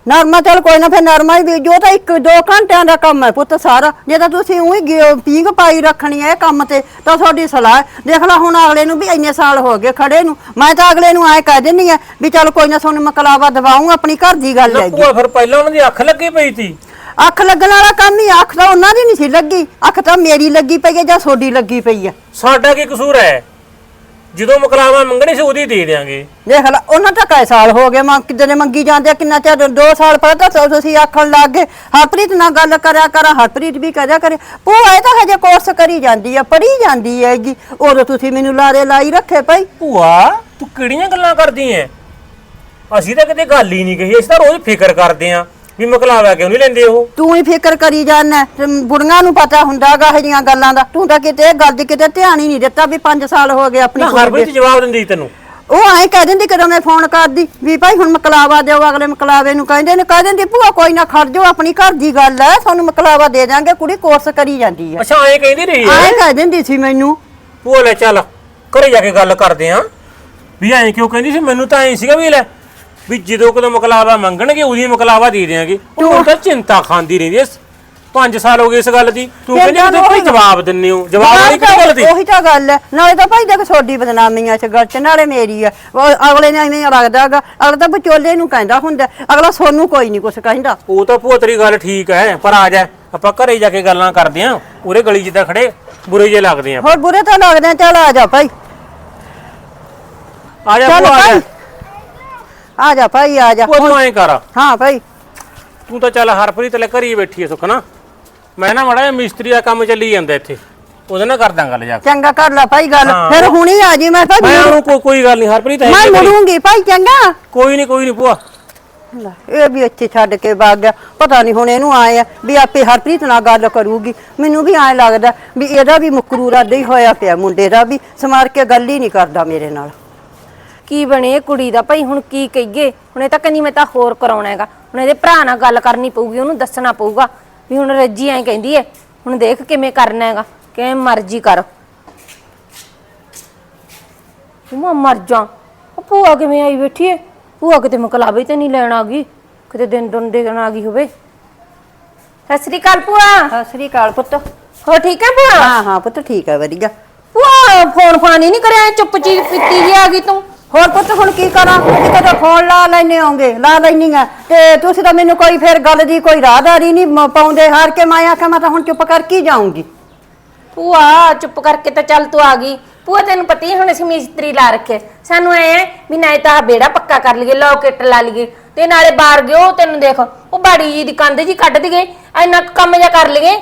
ਨਰਮਾ ਚੱਲ ਕੋਈ ਨਾ ਫਿਰ ਨਰਮਾ ਹੀ ਬੀਜੋ ਤਾਂ ਇੱਕ ਦੋ ਘੰਟਿਆਂ ਦਾ ਕੰਮ ਹੈ ਪੁੱਤ ਸਾਰਾ। ਜੇ ਤਾਂ ਤੁਸੀਂ ਉਹੀ ਪੀਂਘ ਪਾਈ ਰੱਖਣੀ ਹੈ ਇਹ ਕੰਮ ਤੇ ਤਾਂ ਤੁਹਾਡੀ ਸਲਾਹ ਹੈ। ਦੇਖ ਲੈ ਹੁਣ ਅਗਲੇ ਨੂੰ ਵੀ ਇੰਨੇ ਸਾਲ ਹੋ ਗਏ ਖੜੇ ਨੂੰ। ਮੈਂ ਤਾਂ ਅਗਲੇ ਨੂੰ ਐ ਕਹਿ ਦਿੰਨੀ ਆ ਵੀ ਚੱਲ ਕੋਈ ਨਾ ਤੁਹਾਨੂੰ ਮਕਲਾਵਾ ਦਵਾਉਂ ਆਪਣੀ ਘਰ ਦੀ ਗੱਲ ਹੈਗੀ। ਭੂਆ ਫਿਰ ਪਹਿਲਾਂ ਉਹਨਾਂ ਦੀ ਅੱਖ ਲੱਗੀ ਪਈ ਸੀ? ਅੱਖ ਲੱਗਣ ਵਾਲਾ ਕੰਮ ਹੀ ਅੱਖ ਤਾਂ ਉਹਨਾਂ ਦੀ ਨਹੀਂ ਸੀ ਲੱਗੀ। ਅੱਖ ਤਾਂ ਮੇਰੀ ਲੱਗੀ ਪਈ ਹੈ ਜਾਂ ਤੁਹਾਡੀ ਲੱਗੀ ਪਈ ਹੈ। ਸਾਡਾ ਕੀ ਕਸੂਰ ਹੈ? ਜਦੋਂ ਮਕਲਾਵਾ ਮੰਗਣੀ ਸੀ ਉਹਦੀ ਦੇ ਦਿਆਂਗੇ। ਦੇਖ ਲੈ ਉਹਨਾਂ ਤਾਂ ਕਈ ਸਾਲ ਹੋ ਗਏ ਮੰਗ ਕਿਤੇ ਮੰਗੀ ਜਾਂਦੇ ਆ, ਕਿੰਨਾ ਚਿਰ? 2 ਸਾਲ ਪਹਿਲਾਂ ਤਾਂ ਤੁਸੀਂ ਆਖਣ ਲੱਗ ਗਏ। ਹਰਪ੍ਰੀਤ ਨਾਲ ਗੱਲ ਕਰਿਆ ਕਰਾਂ ਹਰਪ੍ਰੀਤ ਵੀ ਕਰਿਆ ਕਰੇ। ਭੂਆ ਇਹ ਤਾਂ ਹਜੇ ਕੋਰਸ ਕਰੀ ਜਾਂਦੀ ਆ ਪੜ੍ਹੀ ਜਾਂਦੀ ਹੈਗੀ। ਉਦੋਂ ਤੁਸੀਂ ਮੈਨੂੰ ਲਾਰੇ ਲਾਈ ਰੱਖੇ ਭਾਈ। ਭੂਆ ਤੂੰ ਕਿਹੜੀਆਂ ਗੱਲਾਂ ਕਰਦੀ ਐ? ਅਸੀਂ ਤਾਂ ਕਿਤੇ ਗੱਲ ਹੀ ਨਹੀਂ ਕਹੀ ਅਸੀਂ ਤਾਂ ਰੋਜ਼ ਫਿਕਰ ਕਰਦੇ ਆਂ। ਵੀ ਮਕਲਾਵਾ ਕਿਉਂ ਨਹੀਂ ਲੈਂਦੇ ਉਹ? ਤੂੰ ਹੀ ਫਿਕਰ ਕਰੀ ਜਾਂਦਾ ਬੁੜੀਆਂ ਨੂੰ ਪਤਾ ਹੁੰਦਾਗਾ ਇਹ ਜੀਆਂ ਗੱਲਾਂ ਦਾ। ਤੂੰ ਤਾਂ ਕਿਤੇ ਇਹ ਗੱਲ ਦੀ ਕਿਤੇ ਧਿਆਨ ਹੀ ਨਹੀਂ ਦਿੱਤਾ ਵੀ 5 ਸਾਲ ਹੋ ਗਏ ਆਪਣੀ ਹਰਪ੍ਰੀਤ ਦੇ। ਜਵਾਬ ਦਿੰਦੀ ਤੈਨੂੰ। ਉਹ ਐਂ ਕਹਿ ਦਿੰਦੀ ਕਦੋਂ ਮੈਂ ਫੋਨ ਕਰਦੀ ਵੀ ਭਾਈ ਹੁਣ ਮਕਲਾਵਾ ਦਿਓ ਅਗਲੇ ਮਕਲਾਵੇ ਨੂੰ ਕਹਿੰਦੇ ਨੇ ਕਹਿ ਦਿੰਦੀ ਭੂਆ ਕੋਈ ਨਾ ਖੜ ਜਾਓ ਆਪਣੀ ਘਰ ਦੀ ਗੱਲ ਹੈ ਤੁਹਾਨੂੰ ਮਕਲਾਵਾ ਦੇ ਦਾਂਗੇ ਕੁੜੀ ਕੋਰਸ ਕਰੀ ਜਾਂਦੀ ਹੈ ਅੱਛਾ ਐਂ ਕਹਿੰਦੀ ਰਹੀ ਐ? ਐਂ ਕਹਿ ਦਿੰਦੀ ਸੀ ਮੈਨੂੰ। ਭੂਆ ਲੈ ਚੱਲ ਘਰੇ ਜਾ ਕੇ ਗੱਲ ਕਰਦੇ ਆਂ। ਵੀ ਐਂ ਕਿਉਂ ਕਹਿੰਦੀ ਸੀ ਮੈਨੂੰ ਤਾਂ ਐਂ ਸੀਗਾ ਵੀ ਲੈ ਵੀ ਜਦੋਂ ਕਦੋਂ ਮਕਲਾਵਾ ਮੰਗਣਗੇ ਉਹਦੀ ਮਕਲਾਵਾ ਦੇ ਦਿਆਂਗੇ। ਉਹ ਤਾਂ ਚਿੰਤਾ ਖਾਂਦੀ ਰਹਿੰਦੀ ਐ 5 ਸਾਲ ਹੋ ਗਏ ਇਸ ਗੱਲ ਦੀ। ਤੂੰ ਕਹਿੰਦੀ ਜਦੋਂ ਤੁਸੀਂ ਕੋਈ ਜਵਾਬ ਦਿੰਨੇ ਹੋ। ਜਵਾਬ ਵਾਲੀ ਕਿਹੜੀ ਗੱਲ ਦੀ? ਉਹੀ ਤਾਂ ਗੱਲ ਹੈ। ਨਾਲੇ ਤਾਂ ਭਾਈ ਦੇਖ ਛੋਡੀ ਬਦਨਾਮੀ ਆ ਇਸ ਗੱਲ ਚ ਨਾਲੇ ਮੇਰੀ ਆ। ਉਹ ਅਗਲੇ ਨੇ ਐਵੇਂ ਲੱਗਦਾਗਾ ਅਗਲਾ ਤਾਂ ਵਿਚੋਲੇ ਨੂੰ ਕਹਿੰਦਾ ਹੁੰਦਾ ਅਗਲਾ ਸੋਨੂੰ ਕੋਈ ਨਹੀਂ ਕੁਛ ਕਹਿੰਦਾ। ਉਹ ਤਾਂ ਭੂਆ ਤੇਰੀ ਗੱਲ ਠੀਕ ਹੈ ਪਰ ਆ ਜਾ। ਆਪਾਂ ਘਰੇ ਜਾ ਕੇ ਗੱਲਾਂ ਕਰਦੇ ਆਂ ਉਰੇ ਗਲੀ 'ਚ ਤਾਂ ਖੜੇ ਬੁਰੇ ਜੇ ਲੱਗਦੇ ਆਂ ਹੋਰ ਬੁਰੇ ਤਾਂ ਲੱਗਦੇ ਆ, ਚੱਲ ਆ ਜਾ ਭਾਈ। ਆ ਜਾ ਭੂਆ ਆ ਜਾ। ਆ ਜਾ ਭਾਈ ਆ ਜਾ। ਭੂਆ ਤੂੰ ਐਂ ਕਰ। ਹਾਂ ਭਾਈ। ਤੂੰ ਤਾਂ ਚੱਲ ਹਰਪ੍ਰੀਤ ਲੈ ਘਰੀ ਬੈਠੀ ਐ ਸੁੱਖ ਨਾ। ਮੈਂ ਨਾ ਮੜਾ ਮਿਸਤਰੀ ਦਾ ਕੰਮ ਚੱਲੀ ਜਾਂਦਾ ਇੱਥੇ। ਉਹਦੇ ਨਾਲ ਕਰਦਾ ਗੱਲ ਜਾ ਕੇ। ਚੰਗਾ ਕਰ ਲੈ ਭਾਈ ਗੱਲ। ਹਾਂ। ਫਿਰ ਹੁਣੀ ਆ ਜੀ ਮੈਂ ਭਾਈ ਮੈਂ ਉਹਨੂੰ ਕੋਈ ਕੋਈ ਗੱਲ ਨਹੀਂ ਹਰਪ੍ਰੀਤ ਹੈ ਮੈਂ। ਮੁੜੂੰਗੀ ਭਾਈ ਚੰਗਾ। ਕੋਈ ਨਹੀਂ ਕੋਈ ਨਹੀਂ ਭੂਆ। ਲੈ, ਇਹ ਵੀ ਇੱਥੇ ਛੱਡ ਕੇ ਵਗ ਗਿਆ। ਪਤਾ ਨਹੀਂ ਹੁਣ ਇਹਨੂੰ ਆਏ ਆ ਵੀ ਆਪੇ ਹਰਪ੍ਰੀਤ ਨਾਲ ਗੱਲ ਕਰੂਗੀ। ਮੈਨੂੰ ਵੀ ਐਂ ਲੱਗਦਾ ਵੀ ਇਹਦਾ ਵੀ ਮੁਕਰੂ ਰਾਦਾ ਹੀ ਹੋਇਆ ਪਿਆ ਮੁੰਡੇ ਦਾ ਵੀ। ਸਮਾਰ ਕੇ ਗੱਲ ਹੀ ਨਹੀਂ ਕਰਦਾ ਮੇਰੇ ਨਾਲ। ਕੀ ਬਣੇ ਇਹ ਕੁੜੀ ਦਾ? ਭਾਈ ਹੁਣ ਕੀ ਕਹੀਏ? ਹੁਣ ਇਹ ਤਾਂ ਕਹਿੰਦੀ ਮੈਂ ਤਾਂ ਹੋਰ ਕਰਾਉਣਾ ਹੈਗਾ। ਹੁਣ ਇਹਦੇ ਭਰਾ ਨਾਲ ਗੱਲ ਕਰਨੀ ਪਊਗੀ ਉਹਨੂੰ ਦੱਸਣਾ ਪਊਗਾ ਵੀ ਹੁਣ ਰੱਜੀ ਐਂ ਕਹਿੰਦੀ ਏ ਹੁਣ ਦੇਖ ਕਿਵੇਂ ਕਰਨਾ ਹੈਗਾ ਕਿਵੇਂ ਮਰਜ਼ੀ ਕਰ। ਮੈਂ ਮਰ ਜਾ। ਉਹ ਭੂਆ ਕਿਵੇਂ ਆਈ ਬੈਠੀ ਏ? ਭੂਆ ਕਿਤੇ ਮਕਲਾਵੇ ਤੇ ਨਹੀਂ ਲੈਣ ਆ ਗਈ ਕਿਤੇ ਦਿਨ ਦੁਨ ਦੇਖਣ ਆ ਗਈ ਹੋਵੇ। ਸਤਿ ਸ੍ਰੀ ਅਕਾਲ ਭੂਆ। ਸਤਿ ਸ੍ਰੀ ਅਕਾਲ ਪੁੱਤ। ਹੋ ਠੀਕ ਹੈ ਭੂਆ? ਹਾਂ ਹਾਂ ਪੁੱਤ ਠੀਕ ਹੈ ਵਧੀਆ। ਭੂਆ ਫੋਨ ਫਾਨ ਨਹੀਂ ਕਰਿਆ ਚੁੱਪ ਚੀਜ਼ ਪੀਤੀ ਜੀ ਆ ਗਈ ਤੂੰ। ਹੋਰ ਪੁੱਤ ਹੁਣ ਕੀ ਕਰਾਂ? ਤੁਸੀਂ ਕਦੋਂ ਫੋਨ ਲਾ ਲੈਨੇ ਹੋਗੇ, ਲਾ ਲੈਨੀ ਆ। ਤੇ ਤੁਸੀਂ ਤਾਂ ਮੈਨੂੰ ਕੋਈ ਫੇਰ ਗੱਲ ਦੀ ਕੋਈ ਰਾਹਦਾਰੀ ਨਹੀਂ ਪਾਉਂਦੇ, ਹਾਰ ਕੇ ਮੈਂ ਆਖਿਆ, ਮੈਂ ਤਾਂ ਹੁਣ ਚੁੱਪ ਕਰਕੇ ਹੀ ਜਾਊਂਗੀ? ਭੂਆ, ਚੁੱਪ ਕਰਕੇ ਤਾਂ ਚੱਲ ਤੂੰ ਆ ਗਈ। ਭੂਆ, ਤੈਨੂੰ ਪਤਾ ਹੀ ਹੁਣ ਅਸੀਂ ਮਿਸਤਰੀ ਲਾ ਰੱਖੇ। ਸਾਨੂੰ ਐ ਹੈ ਵੀ ਨਾ ਤਾਂ ਬੇੜਾ ਪੱਕਾ ਕਰ ਲਈਏ ਲੋਕੇਟ ਲਾ ਲਈਏ। ਤੇ ਨਾਲੇ ਬਾਹਰ ਗਿਓ, ਤੈਨੂੰ ਦੇਖ, ਉਹ ਬਾੜੀ ਜੀ ਦੀ ਕੰਧ ਜੀ ਕੱਢ ਦਈਏ, ਇੰਨਾ ਕੰਮ ਜਿਹਾ ਕਰ ਲਈਏ।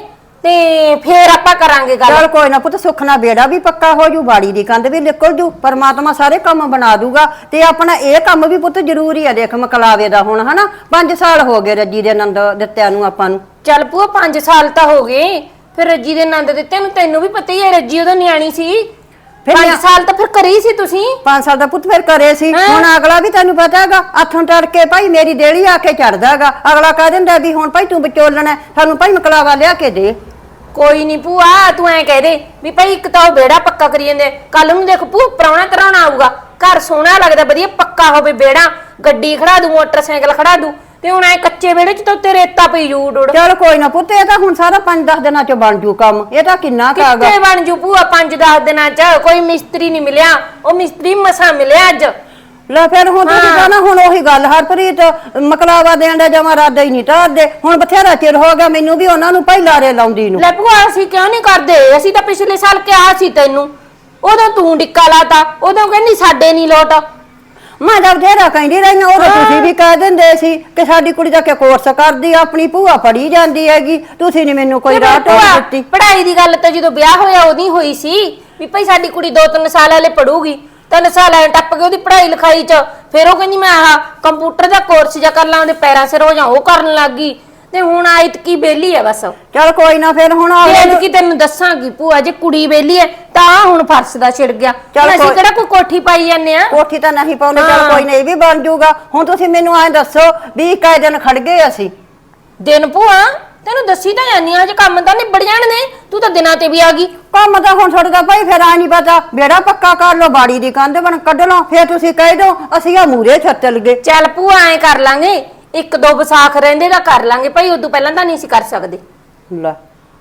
ਤੇ ਫੇਰ ਆਪਾਂ ਕਰਾਂਗੇ ਗੱਲ। ਚਲ ਕੋਈ ਨਾ ਪੁੱਤ ਸੁੱਖ ਨਾਲ ਬੇੜਾ ਵੀ ਪੱਕਾ ਹੋ ਜੂ ਬਾੜੀ ਦੀ ਕੰਧ ਵੀ ਨਿਕਲ ਜੂ ਪਰਮਾਤਮਾ ਸਾਰੇ ਕੰਮ ਬਣਾ ਦੂਗਾ। ਤੇ ਆਪਣਾ ਇਹ ਕੰਮ ਵੀ ਪੁੱਤ ਜ਼ਰੂਰੀ ਆ ਦੇਖ ਮਕਲਾਵੇ ਦਾ ਹੁਣ ਹਨਾ? 5 ਸਾਲ ਹੋ ਗਏ ਰੱਜੀ ਦੇ ਆਨੰਦ ਦਿੱਤਿਆਂ ਨੂੰ ਆਪਾਂ ਨੂੰ। ਚੱਲ ਭੂਆ 5 ਸਾਲ ਤਾਂ ਹੋ ਗਏ। ਫਿਰ ਰੱਜੀ ਦੇ ਆਨੰਦ ਦਿੱਤੇ ਨੂੰ ਤੈਨੂੰ ਵੀ ਪਤਾ ਹੀ ਹੈ ਰੱਜੀ ਉਹਦਾ ਨਿਆਣੀ ਸੀ। ਫਿਰ 5 ਨਿਆ- ਸਾਲ ਤਾਂ ਫਿਰ ਕਰੀ ਸੀ ਤੁਸੀਂ। 5 ਸਾਲ ਦਾ ਪੁੱਤ ਫਿਰ ਕਰੇ ਸੀ? ਹੁਣ ਅਗਲਾ ਵੀ ਤੈਨੂੰ ਪਤਾ ਹੈਗਾ ਹੱਥੋਂ ਟੜ ਕੇ ਭਾਈ ਮੇਰੀ ਦੇਲੀ ਆ ਕੇ ਚੜਦਾ ਹੈਗਾ। ਅਗਲਾ ਕਹਿ ਦਿੰਦਾ ਵੀ ਹੁਣ ਭਾਈ ਤੂੰ ਵਿਚੋਲਣਾ ਸਾਨੂੰ ਭਾਈ ਮਕਲਾਵਾ ਲਿਆ ਕੇ ਦੇ। ਕੋਈ ਨਹੀਂ ਭੂਆ ਤੂੰ ਐ ਕਹਿ ਦੇ ਵੀ ਭਾਈ ਇੱਕ ਤਾਂ ਉਹ ਬੇੜਾ ਪੱਕਾ ਕਰੀ ਜਾਂਦੇ ਕੱਲ ਨੂੰ ਦੇਖ ਭੂ ਪ੍ਰਾਹੁਣਾ ਕਰਾਉਣਾ ਆਊਗਾ। ਘਰ ਸੋਹਣਾ ਲੱਗਦਾ ਵਧੀਆ ਪੱਕਾ ਹੋਵੇ ਬੇੜਾ ਗੱਡੀ ਖੜਾ ਦੂ ਮੋਟਰਸਾਈਕਲ ਖੜਾ ਦੂ ਤੇ ਹੁਣ ਐ ਕੱਚੇ ਵਿਹੜੇ 'ਚ ਤਾਂ ਉੱਤੇ ਰੇਤਾ ਪਈ ਜੂ ਉਡ ਉਡ ਚਲ ਕੋਈ ਨਾ ਪੁੱਤ ਇਹ ਤਾਂ ਹੁਣ ਸਾਰਾ 5-10 ਦਿਨਾਂ ਚ ਬਣ ਜੂ ਕੰਮ। ਇਹ ਤਾਂ ਕਿੰਨਾ ਕਾਗਾ ਕਿੱਥੇ ਬਣ ਜੂ ਭੂਆ 5-10 ਦਿਨਾਂ 'ਚ? ਕੋਈ ਮਿਸਤਰੀ ਨਹੀਂ ਮਿਲਿਆ। ਉਹ ਮਿਸਤਰੀ ਮਸਾਂ ਮਿਲਿਆ ਅੱਜ। ਲੈ ਫਿਰ ਹੁਣ ਤੁਸੀਂ ਕਹਣਾ ਹੁਣ ਉਹੀ ਗੱਲ ਹਰਪ੍ਰੀਤ ਮਕਲਾਵਾ ਦੇਣ ਦਾ ਜਮਾ ਰਾਦਾ ਹੀ ਨਹੀਂ ਤਾਰਦੇ ਹੁਣ ਬਥੇਰਾ ਚਿਰ ਹੋ ਗਿਆ ਮੈਨੂੰ ਵੀ ਉਹਨਾਂ ਨੂੰ ਪਹਿਲਾਂ ਰੇ ਲਾਉਂਦੀ ਨੂੰ। ਲੈ ਭੂਆ ਅਸੀਂ ਕਿਉਂ ਨਹੀਂ ਕਰਦੇ? ਅਸੀਂ ਤਾਂ ਪਿਛਲੇ ਸਾਲ ਕਿਹਾ ਸੀ ਤੈਨੂੰ। ਉਦੋਂ ਤੂੰ ਡਿੱਕਾ ਲਾਤਾ ਉਦੋਂ ਕਹਿੰਦੀ ਸਾਡੇ ਨਹੀਂ ਲੋਟ। ਮੈਂ ਤਾਂ ਬਥੇਰਾ ਕਹਿੰਦੀ ਰਹੀ ਹਾਂ ਉਹ ਤੁਸੀਂ ਵੀ ਕਹਿ ਦਿੰਦੇ ਸੀ ਕਿ ਸਾਡੀ ਕੁੜੀ ਦਾ ਕਿ ਕੋਰਸ ਕਰਦੀ ਆ, ਆਪਣੀ ਭੂਆ ਪੜੀ ਜਾਂਦੀ ਹੈਗੀ। ਤੁਸੀਂ ਨਹੀਂ ਮੈਨੂੰ ਕੋਈ ਰਾਹ ਟੋਕ ਦਿੱਤੀ। ਪੜ੍ਹਾਈ ਦੀ ਗੱਲ ਤਾਂ ਜਦੋਂ ਵਿਆਹ ਹੋਇਆ ਉਹਦੀ ਹੋਈ ਸੀ ਵੀ ਭਈ ਸਾਡੀ ਕੁੜੀ 2-3 ਸਾਲ ਹਲੇ ਪੜੂਗੀ ਤਿੰਨ ਸਾਲ ਐ ਟੱਪ ਕੇ ਉਹਦੀ ਪੜ੍ਹਾਈ ਲਿਖਾਈ ਚ। ਫਿਰ ਉਹ ਕਹਿੰਦੀ ਮੈਂ ਆਹ ਕੰਪਿਊਟਰ ਦਾ ਕੋਰਸ ਜਾਂ ਕਰ ਲਾਂ ਉਹਦੇ ਪੈਰਾਂ ਸਿਰ ਹੋ ਜਾ ਉਹ ਕਰਨ ਲੱਗ ਗਈ। ਤੇ ਹੁਣ ਆਇਤ ਕੀ ਬੇਲੀ ਹੈ ਬਸ। ਚਲ ਕੋਈ ਨਾ ਫਿਰ ਹੁਣ ਆ ਇਹ ਕੀ ਤੈਨੂੰ ਦੱਸਾਂਗੀ ਭੂਆ ਜੇ ਕੁੜੀ ਬੇਲੀ ਹੈ ਤਾਂ ਹੁਣ ਫਰਸ਼ ਦਾ ਛਿੜ ਗਿਆ। ਚੱਲ ਹੁਣ ਅਸੀਂ ਕੋਈ- ਕਿਹੜਾ ਕੋਈ ਕੋਠੀ ਪਾਈ ਜਾਂਦੇ ਆ? ਕੋਠੀ ਤਾਂ ਨਹੀਂ ਪਾਉਣੀ ਚਲ ਕੋਈ ਨਹੀਂ ਵੀ ਬਣ ਜੂਗਾ। ਹੁਣ ਤੁਸੀਂ ਮੈਨੂੰ ਐਂ ਦੱਸੋ ਵੀ ਕਾਇ ਦਿਨ ਖੜ ਗਏ ਅਸੀਂ? ਦਿਨ ਭੂਆ ਤੈਨੂੰ ਦੱਸੀ ਤਾਂ ਜਾਨੀ ਆ ਜੇ ਕੰਮ ਤਾਂ ਨਿਬੜ ਜਾਣਦੇ ਤੂੰ ਤਾਂ ਦਿਨਾਂ ਤੇ ਵੀ ਆ ਗਈ। ਕੰਮ ਤਾਂ ਹੁਣ ਤੁਹਾਡਾ ਭਾਈ ਫਿਰ ਆ ਨਹੀਂ ਪਤਾ। ਬੇੜਾ ਪੱਕਾ ਕਰ ਲਓ ਬਾੜੀ ਦੀ ਕੰਧ ਬਣ ਕੱਢ ਲਓ ਫਿਰ ਤੁਸੀਂ ਕਹਿ ਦਿਓ ਅਸੀਂ ਆ ਮੂਰੇ ਛੱਤਲ ਗਏ। ਚੱਲ ਭੂਆ ਐ ਕਰ ਲਾਂਗੇ। ਇੱਕ ਦੋ ਵਿਸਾਖ ਰਹਿੰਦੇ ਦਾ ਕਰ ਲਾਂਗੇ। ਭਾਈ ਉਦੋਂ ਪਹਿਲਾਂ ਤਾਂ ਨਹੀਂ ਸੀ ਕਰ ਸਕਦੇ। ਲੈ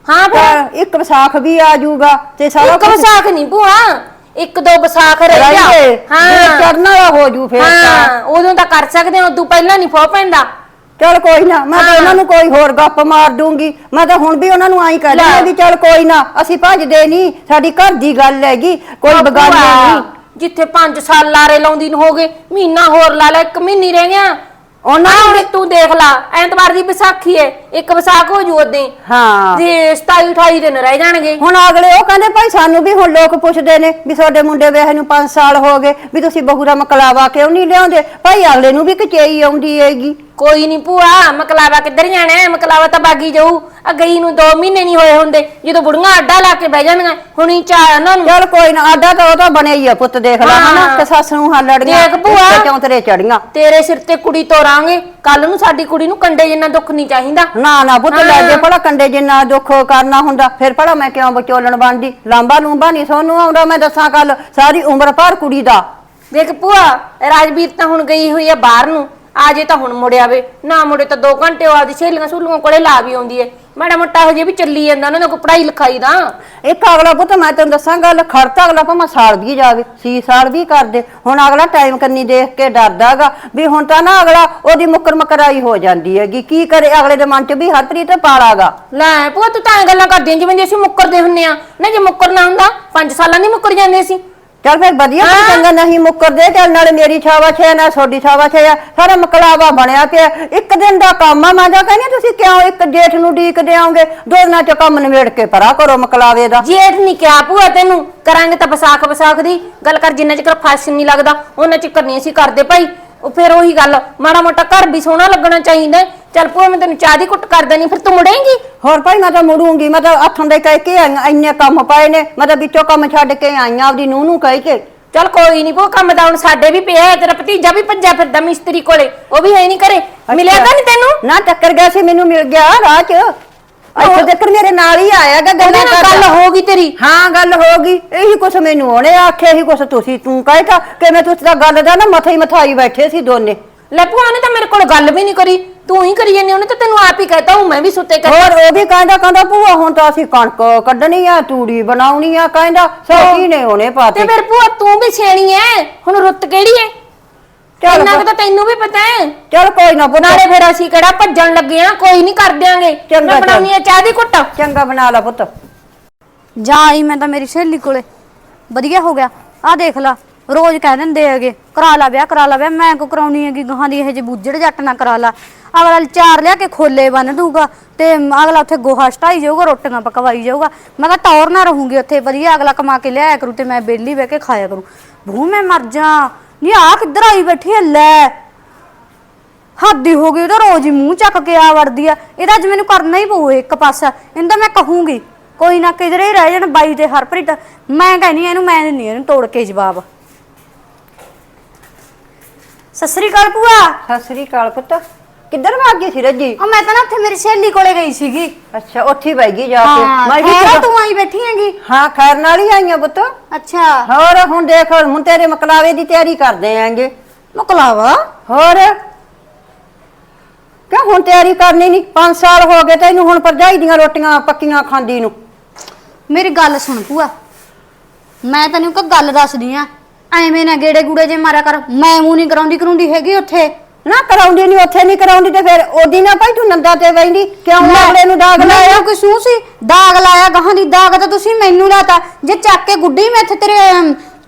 ਹਾਂ ਭੂਆ। ਤਾਂ ਇੱਕ ਵਿਸਾਖ ਵੀ ਆ ਜਾਊਗਾ ਤੇ ਸਾਰਾ ਇੱਕ ਵਿਸਾਖ ਨਹੀਂ ਭੂਆ। ਇੱਕ ਦੋ ਵਿਸਾਖ ਰਹਿ ਗਿਆ। ਹਾਂ। ਚੜਨ ਵਾਲਾ ਹੋ ਜੂ ਫਿਰ ਤਾਂ। ਹਾਂ ਉਦੋਂ ਤਾਂ ਕਰ ਸਕਦੇ ਹਾਂ ਉਦੋਂ ਪਹਿਲਾਂ ਨਹੀਂ ਫੋ ਪੈਂਦਾ। ਚਲ ਕੋਈ ਨਾ ਮੈਂ ਤਾਂ ਉਹਨਾਂ ਨੂੰ ਕੋਈ ਹੋਰ ਗੱਪ ਮਾਰ ਦੂੰਗੀ। ਮੈਂ ਤਾਂ ਹੁਣ ਵੀ ਉਹਨਾਂ ਨੂੰ ਆਈ ਕਹਿ ਦਿੰਦੀ ਵੀ ਚਲ ਕੋਈ ਨਾ ਅਸੀਂ ਭੱਜਦੇ ਨਹੀਂ ਸਾਡੀ ਘਰ ਦੀ ਗੱਲ ਹੈਗੀ ਕੋਈ ਬਗਾਨੀ ਨਹੀਂ। ਜਿੱਥੇ 5 ਸਾਲ ਲਾਰੇ ਲਾਉਂਦੀ ਨੂੰ ਹੋ ਗਏ ਮਹੀਨਾ ਹੋਰ ਲਾ ਲੈ ਇੱਕ ਮਹੀਨੀ ਰਹਿ ਗਿਆ। ਉਹਨਾਂ ਹੁਣ ਤੂੰ ਦੇਖ ਲਾ ਐਤਵਾਰ ਦੀ ਵਿਸਾਖੀ ਹੈ ਇੱਕ ਵਿਸਾਖ ਹੋ ਜੂ ਉਦੋਂ ਹਾਂ। ਤੇ 27 28 ਦਿਨ ਰਹਿ ਜਾਣਗੇ। ਹੁਣ ਅਗਲੇ ਉਹ ਕਹਿੰਦੇ ਭਾਈ ਸਾਨੂੰ ਵੀ ਹੁਣ ਲੋਕ ਪੁੱਛਦੇ ਨੇ ਵੀ ਤੁਹਾਡੇ ਮੁੰਡੇ ਵਿਆਹ ਨੂੰ 5 ਸਾਲ ਹੋ ਗਏ ਵੀ ਤੁਸੀਂ ਬਹੂ ਦਾ ਮਕਲਾਵਾ ਕਿਉਂ ਨਹੀਂ ਲਿਆਉਂਦੇ? ਭਾਈ ਅਗਲੇ ਨੂੰ ਵੀ ਕਚੇਈ ਆਉਂਦੀ ਹੈਗੀ। ਕੋਈ ਨਹੀਂ ਭੂਆ ਮਕਲਾਵਾ ਕਿੱਧਰ ਜਾਣਾ ਹੈ? ਮਕਲਾਵਾ ਤਾਂ ਬਾਗੀ ਜਾਊ। ਆ ਗਈ ਨੂੰ 2 ਮਹੀਨੇ ਨਹੀਂ ਹੋਏ ਹੁੰਦੇ। ਜਦੋਂ ਬੁੜੀਆਂ ਅੱਡਾ ਲਾ ਕੇ ਬਹਿ ਜਾਂਦੀਆਂ ਹੁਣੀ ਚਾਹ ਉਹਨਾਂ ਨੂੰ। ਚਲ ਕੋਈ ਨਾ ਆਡਾ ਤਾਂ ਉਹ ਤਾਂ ਬਣਿਆ ਹੀ ਆ ਪੁੱਤ ਦੇਖ ਲੈ ਹਾਂ। ਹਨਾ ਤੇ ਸੱਸ ਨੂੰ ਹਾਂ ਲੜੀਆਂ ਦੇਖ ਭੂਆ। ਤੇ ਚੌਂਤਰੇ ਚੜੀਆਂ? ਤੇਰੇ ਸਿਰ ਤੇ ਕੁੜੀ ਤੋਰਾਂਗੇ ਕੱਲ ਨੂੰ ਸਾਡੀ ਕੁੜੀ ਨੂੰ ਕੰਡੇ ਜਿੰਨਾ ਦੁੱਖ ਨਹੀਂ ਚਾਹੀਦਾ। ਨਾ ਨਾ ਪੁੱਤ ਲੈ ਜੇ ਭਲਾ ਕੰਡੇ ਜਿੰਨਾ ਦੁੱਖ ਕਰਨਾ ਹੁੰਦਾ ਫਿਰ ਭਲਾ ਮੈਂ ਕਿਉਂ ਵਿਚੋਲਣ ਬਣਦੀ? ਲਾਂਬਾ ਲੂੰਬਾ ਨਹੀਂ ਸੋਨੂੰ ਆਉਂਦਾ ਮੈਂ ਦੱਸਾਂ ਕੱਲ ਸਾਰੀ ਉਮਰ ਭਰ ਕੁੜੀ ਦਾ। ਦੇਖ ਭੂਆ ਰਾਜਵੀਰ ਤਾਂ ਹੁਣ ਗਈ ਹੋਈ ਹੈ ਬਾਹਰ ਨੂੰ। ਆ ਜੇ ਤਾਂ ਹੁਣ ਮੁੜਿਆ ਵੇ ਨਾ ਮੁੜੇ ਤਾਂ 2 ਘੰਟੇ ਉਹ ਆਪਦੀ ਸਹੇਲੀਆਂ ਸਹੂਲੀਆਂ ਕੋਲੇ ਲਾ ਵੀ ਆਉਂਦੀ ਹੈ ਮਾੜਾ ਮੋਟਾ ਹਜੇ ਵੀ ਚੱਲੀ ਜਾਂਦਾ ਉਹਨਾਂ ਦਾ ਕੋਈ ਪੜ੍ਹਾਈ ਲਿਖਾਈ ਦਾ। ਇੱਕ ਅਗਲਾ ਪੁੱਤ ਮੈਂ ਤੈਨੂੰ ਦੱਸਾਂ ਗੱਲ ਖੜਤਾ ਅਗਲਾ ਭਾਵੇਂ ਸਾਲ ਵੀ ਜਾਵੇ ਸੀ ਸਾਲ ਵੀ ਕਰਦੇ। ਹੁਣ ਅਗਲਾ ਟਾਈਮ ਕੰਨੀ ਦੇਖ ਕੇ ਡਰਦਾਗਾ ਵੀ ਹੁਣ ਤਾਂ ਨਾ ਅਗਲਾ ਉਹਦੀ ਮੁੱਕਰ ਮਕਰਾਈ ਹੋ ਜਾਂਦੀ ਹੈਗੀ। ਕੀ ਕਰੇ ਅਗਲੇ ਦੇ ਮਨ 'ਚ ਵੀ ਹਰਪ੍ਰੀਤ ਪਾਲਾਗਾ ਲੈ ਭੂਆ ਤੂੰ ਤਾਂ ਐਂ ਗੱਲਾਂ ਕਰਦੀ ਆਂ ਜਿਵੇਂ ਜੇ ਅਸੀਂ ਮੁੱਕਰਦੇ ਹੁੰਨੇ ਆ। ਨਾ ਜੇ ਮੁੱਕਰਨਾ ਹੁੰਦਾ 5 ਸਾਲਾਂ ਦੀ ਮੁੱਕਰ ਜਾਂਦੇ ਸੀ। ਚੱਲ ਫਿਰ ਵਧੀਆ ਤੇ ਚੰਗਾ ਨਹੀਂ ਮੁੱਕਰਦੇ ਚੱਲ ਨਾਲੇ ਮੇਰੀ ਛਾਵਾ ਛੇ ਨਾ ਤੁਹਾਡੀ ਛਾਵਾ ਛੇ ਆ। ਸਾਰਾ ਮਕਲਾਵਾ ਬਣਿਆ ਪਿਆ। ਇੱਕ ਦਿਨ ਦਾ ਕੰਮ ਆ ਮੈਂ ਤਾਂ ਕਹਿੰਦੀ ਹਾਂ, ਤੁਸੀਂ ਕਿਉਂ ਇੱਕ ਜੇਠ ਨੂੰ ਡੀਕਦੇ ਆਉਂਗੇ ਦੋ ਦਿਨਾਂ ਚ ਕੰਮ ਨਿਬੇੜ ਕੇ ਪਰਾ ਕਰੋ ਮਕਲਾਵੇ ਦਾ। ਜੇਠ ਨਹੀਂ ਕਿਹਾ ਭੂਆ ਤੈਨੂੰ ਕਰਾਂਗੇ ਤਾਂ ਵਿਸਾਖ ਵਿਸਾਖ ਦੀ। ਗੱਲ ਕਰ ਜਿੰਨਾ ਚਿਰ ਫਾਸ਼ਨ ਨਹੀਂ ਲੱਗਦਾ ਉਹਨਾਂ ਚਿਰ ਨਹੀਂ ਅਸੀਂ ਕਰਦੇ ਭਾਈ। ਉਹ ਫਿਰ ਉਹੀ ਗੱਲ ਮਾੜਾ ਮੋਟਾ ਘਰ ਵੀ ਸੋਹਣਾ ਲੱਗਣਾ ਚਾਹੀਦਾ ਹੈ। ਚੱਲ ਭੂਆ ਮੈਂ ਤੈਨੂੰ ਚਾਹ ਦੀ ਕੁੱਟ ਕਰ ਦੇਣੀ ਫਿਰ ਤੂੰ ਮੁੜੇਂਗੀ? ਹੋਰ ਭਾਈ ਮੈਂ ਤਾਂ ਮੁੜੂੰਗੀ ਮੈਂ ਤਾਂ ਹੱਥੋਂ ਦੇ ਕਹਿ ਕੇ ਆਈ ਆਂ, ਇੰਨੇ ਕੰਮ ਪਏ ਨੇ ਮੈਂ ਤਾਂ ਵਿੱਚੋਂ ਕੰਮ ਛੱਡ ਕੇ ਆਈ ਆਂ ਆਪਦੀ ਨੂੰਹ ਨੂੰ ਕਹਿ ਕੇ। ਚੱਲ ਕੋਈ ਨਹੀਂ ਭੂਆ ਕੰਮ ਤਾਂ ਹੁਣ ਸਾਡੇ ਵੀ ਪਿਆ ਹੈ ਤੇਰਾ ਭਤੀਜਾ ਵੀ ਭੱਜਿਆ ਫਿਰਦਾ ਮਿਸਤਰੀ ਕੋਲੇ ਉਹ ਵੀ ਹੈ ਨਹੀਂ ਕਰੇ ਮਿਲਿਆ ਤਾਂ ਨਹੀਂ ਤੈਨੂੰ? ਨਾ ਟੱਕਰ ਗਿਆ ਸੀ ਮੈਨੂੰ ਮਿਲ ਗਿਆ ਰਾਹ 'ਚ। ਇੱਥੇ ਤੱਕ ਮੇਰੇ ਨਾਲ ਹੀ ਆਇਆਗਾ ਉਹਦੇ ਗੱਲਾਂ ਨਾਲ ਗੱਲ ਕਰਦਾ ਹੋ ਗਈ ਤੇਰੀ। ਹਾਂ ਗੱਲ ਹੋ ਗਈ। ਇਹੀ ਕੁਛ ਮੈਨੂੰ ਉਹਨੇ ਆਖਿਆ ਇਹੀ ਕੁਛ ਤੁਸੀਂ ਤੂੰ ਕਹਿਤਾ ਕਿ ਮੈਂ ਤੁਸੀਂ ਤਾਂ ਗੱਲ ਦਾ ਨਾ ਮੱਥੇ ਹੀ ਮਥਾਈ ਬੈਠੇ ਸੀ ਦੋਨੇ। ਲੈ ਭੂਆ ਨੇ ਤਾਂ ਮੇਰੇ ਕੋਲ ਗੱਲ ਵੀ ਨਹੀਂ ਕਰੀ। ਤੂੰ ਹੀ ਕਰੀ ਜਾਂਦੀ ਉਹਨੇ ਤਾਂ ਤੈਨੂੰ ਆਪ ਹੀ ਕਹਿਤਾ ਹੂੰ ਮੈਂ ਵੀ ਸੁੱਤੇ ਕਰ ਹੋਰ ਉਹ ਵੀ ਕਹਿੰਦਾ ਕਹਿੰਦਾ ਭੂਆ ਹੁਣ ਤਾਂ ਅਸੀਂ ਕਣਕ ਕੱਢਣੀ ਆ ਤੂੜੀ ਬਣਾਉਣੀ ਆ ਕਹਿੰਦਾ। ਸੋਕੀ ਨੇ ਉਹਨੇ ਤੇ ਪਾਤੇ ਫਿਰ ਭੂਆ ਤੂੰ ਵੀ ਸਿਆਣੀ ਐ ਹੁਣ ਰੁੱਤ ਕਿਹੜੀ ਐ? ਚੱਲ ਇੰਨਾ ਕੁ ਤਾਂ ਤੈਨੂੰ ਵੀ ਪਤਾ ਹੈ। ਚੱਲ ਕੋਈ ਨਾ ਪੁੱਤ। ਨਾਲੇ ਫਿਰ ਅਸੀਂ ਕਿਹੜਾ ਭੱਜਣ ਲੱਗੇ ਆ ਕੋਈ ਨਹੀਂ ਕਰ ਦਿਆਂਗੇ। ਚੰਗਾ, ਮੈਂ ਬਣਾਉਣੀ ਆ ਚਾਹ ਦੀ ਕੁੱਟ ਚੰਗਾ ਬਣਾ ਲਾ ਪੁੱਤ। ਜਾ ਆਈ ਮੈਂ ਤਾਂ ਮੇਰੀ ਸਹੇਲੀ ਕੋਲੇ। ਵਧੀਆ ਹੋ ਗਿਆ। ਆਹ ਦੇਖ ਲਾ ਰੋਜ਼ ਕਹਿ ਦਿੰਦੇ ਹੈਗੇ ਕਰਾ ਲਾ ਵਿਆਹ ਕਰਾ ਲਾ ਵਿਆਹ। ਮੈਂ ਕੋ ਕਰਾਉਣੀ ਹੈਗੀ? ਗਾਹਾਂ ਦੀ ਇਹ ਜੇ ਬੁੱਜੜ ਜੱਟ ਨਾ ਕਰਾ ਲਾ। ਅਗਲਾ ਚਾਰ ਲਿਆ ਕੇ ਖੋਲੇ ਬੰਨ ਦੂਗਾ ਤੇ ਅਗਲਾ ਉੱਥੇ ਗੋਹਾ ਸਟਾਈ ਜਾਊਗਾ ਰੋਟੀਆਂ ਪਕਵਾਈ ਜਾਊਗਾ। ਮੈਂ ਤਾਂ ਟੌਰ ਨਾ ਰਹੂੰਗੀ ਉੱਥੇ। ਵਧੀਆ ਅਗਲਾ ਕਮਾ ਕੇ ਲਿਆਇਆ ਕਰੂ ਤੇ ਮੈਂ ਬੇਲੀ ਬਹਿ ਕੇ ਖਾਇਆ ਕਰੂੰ। ਭੂ ਮੈਂ ਮਰ ਜਾ। ਨਹੀਂ ਆ ਕਿੱਧਰ ਆਈ ਬੈਠੀ ਐ ਲੈ। ਹੱਦੀ ਹੋ ਗਈ ਉਹਦਾ ਰੋਜ਼ ਹੀ ਮੂੰਹ ਚੱਕ ਕੇ ਆ ਵੜਦੀ ਆ। ਇਹਦਾ ਅੱਜ ਮੈਨੂੰ ਕਰਨਾ ਹੀ ਪਊ, ਇੱਕ ਪਾਸਾ। ਇਹਦਾ ਮੈਂ ਕਹੂੰਗੀ, ਕੋਈ ਨਾ ਕਿਧਰੇ ਹੀ ਰਹਿ ਜਾਣ, ਬਾਈ ਤੇ ਹਰਪ੍ਰੀਤ। ਮੈਂ ਕਹਿੰਨੀ ਇਹਨੂੰ, ਮੈਂ ਨਹੀਂ ਇਹਨੂੰ ਤੋੜ ਕੇ ਜਵਾਬ। ਸਤਿ ਸ੍ਰੀ ਅਕਾਲ ਭੂਆ। ਸਤਿ ਸ੍ਰੀ ਅਕਾਲ ਪੁੱਤ। ਕਿੱਧਰ ਭੱਜ ਗਈ ਸੀ ਰੱਜੀ? ਉਹ ਮੈਂ ਤਾਂ ਨਾ ਉੱਥੇ ਮੇਰੀ ਸਹੇਲੀ ਕੋਲੇ ਗਈ ਸੀਗੀ। ਅੱਛਾ ਉੱਥੇ ਹੀ ਬਹਿ ਗਈ ਜਾ ਕੇ। ਹਾਂ ਮੈਂ ਵੀ ਖੈਰ ਆ, ਤੂੰ ਆਈ ਬੈਠੀ ਹੈਗੀ। ਹਾਂ ਖੈਰ ਨਾਲ ਹੀ ਆਈਆਂ ਪੁੱਤ। ਅੱਛਾ। ਹੋਰ ਹੁਣ ਦੇਖ ਹੁਣ ਤੇਰੇ ਮਕਲਾਵੇ ਦੀ ਤਿਆਰੀ ਕਰਦੇ ਆਂਗੇ। ਮੁਕਲਾਵਾ? ਹੋਰ? ਕਿ ਹੁਣ ਤਿਆਰੀ ਕਰਨੀ ਨਹੀਂ 5 ਸਾਲ ਹੋ ਗਏ ਤੈਨੂੰ ਹੁਣ ਭਰਜਾਈ ਦੀਆਂ ਰੋਟੀਆਂ ਪੱਕੀਆਂ ਖਾਂਦੀ ਨੂੰ। ਮੇਰੀ ਗੱਲ ਸੁਣ ਭੂਆ। ਮੈਂ ਤੈਨੂੰ ਇੱਕ ਗੱਲ ਦੱਸਦੀ ਆ। ਐਵੇਂ ਨਾ ਗੇੜੇ ਗੂੜੇ ਜੇ ਮਾਰਿਆ ਕਰ। ਮੈਂ ਮੂੰਹ ਨਹੀਂ ਕਰਾਉਂਦੀ ਕਰੂੰਦੀ ਹੈਗੀ ਉੱਥੇ। ਨਾ ਕਰਾਉਂਦੀ ਨਹੀਂ ਉੱਥੇ ਨਹੀਂ ਕਰਾਉਂਦੀ ਤੇ ਫਿਰ ਉਹਦੀ ਨਾ ਭਾਈ ਤੂੰ ਨੰਦਾ ਤੇ ਬੈਂਦੀ ਕਿਉਂ ਅਗਲੇ ਨੂੰ ਦਾਗ ਲਾਇਆ? ਕੋਈ ਸੂਹ ਸੀ? ਦਾਗ ਲਾਇਆ ਗਾਹਾਂ ਦੀ ਦਾਗ ਤਾਂ ਤੁਸੀਂ ਮੈਨੂੰ ਲਾਤਾ। ਜੇ ਚੱਕ ਕੇ ਗੁੱਡੀ ਮੈਂ ਇੱਥੇ ਤੇਰੇ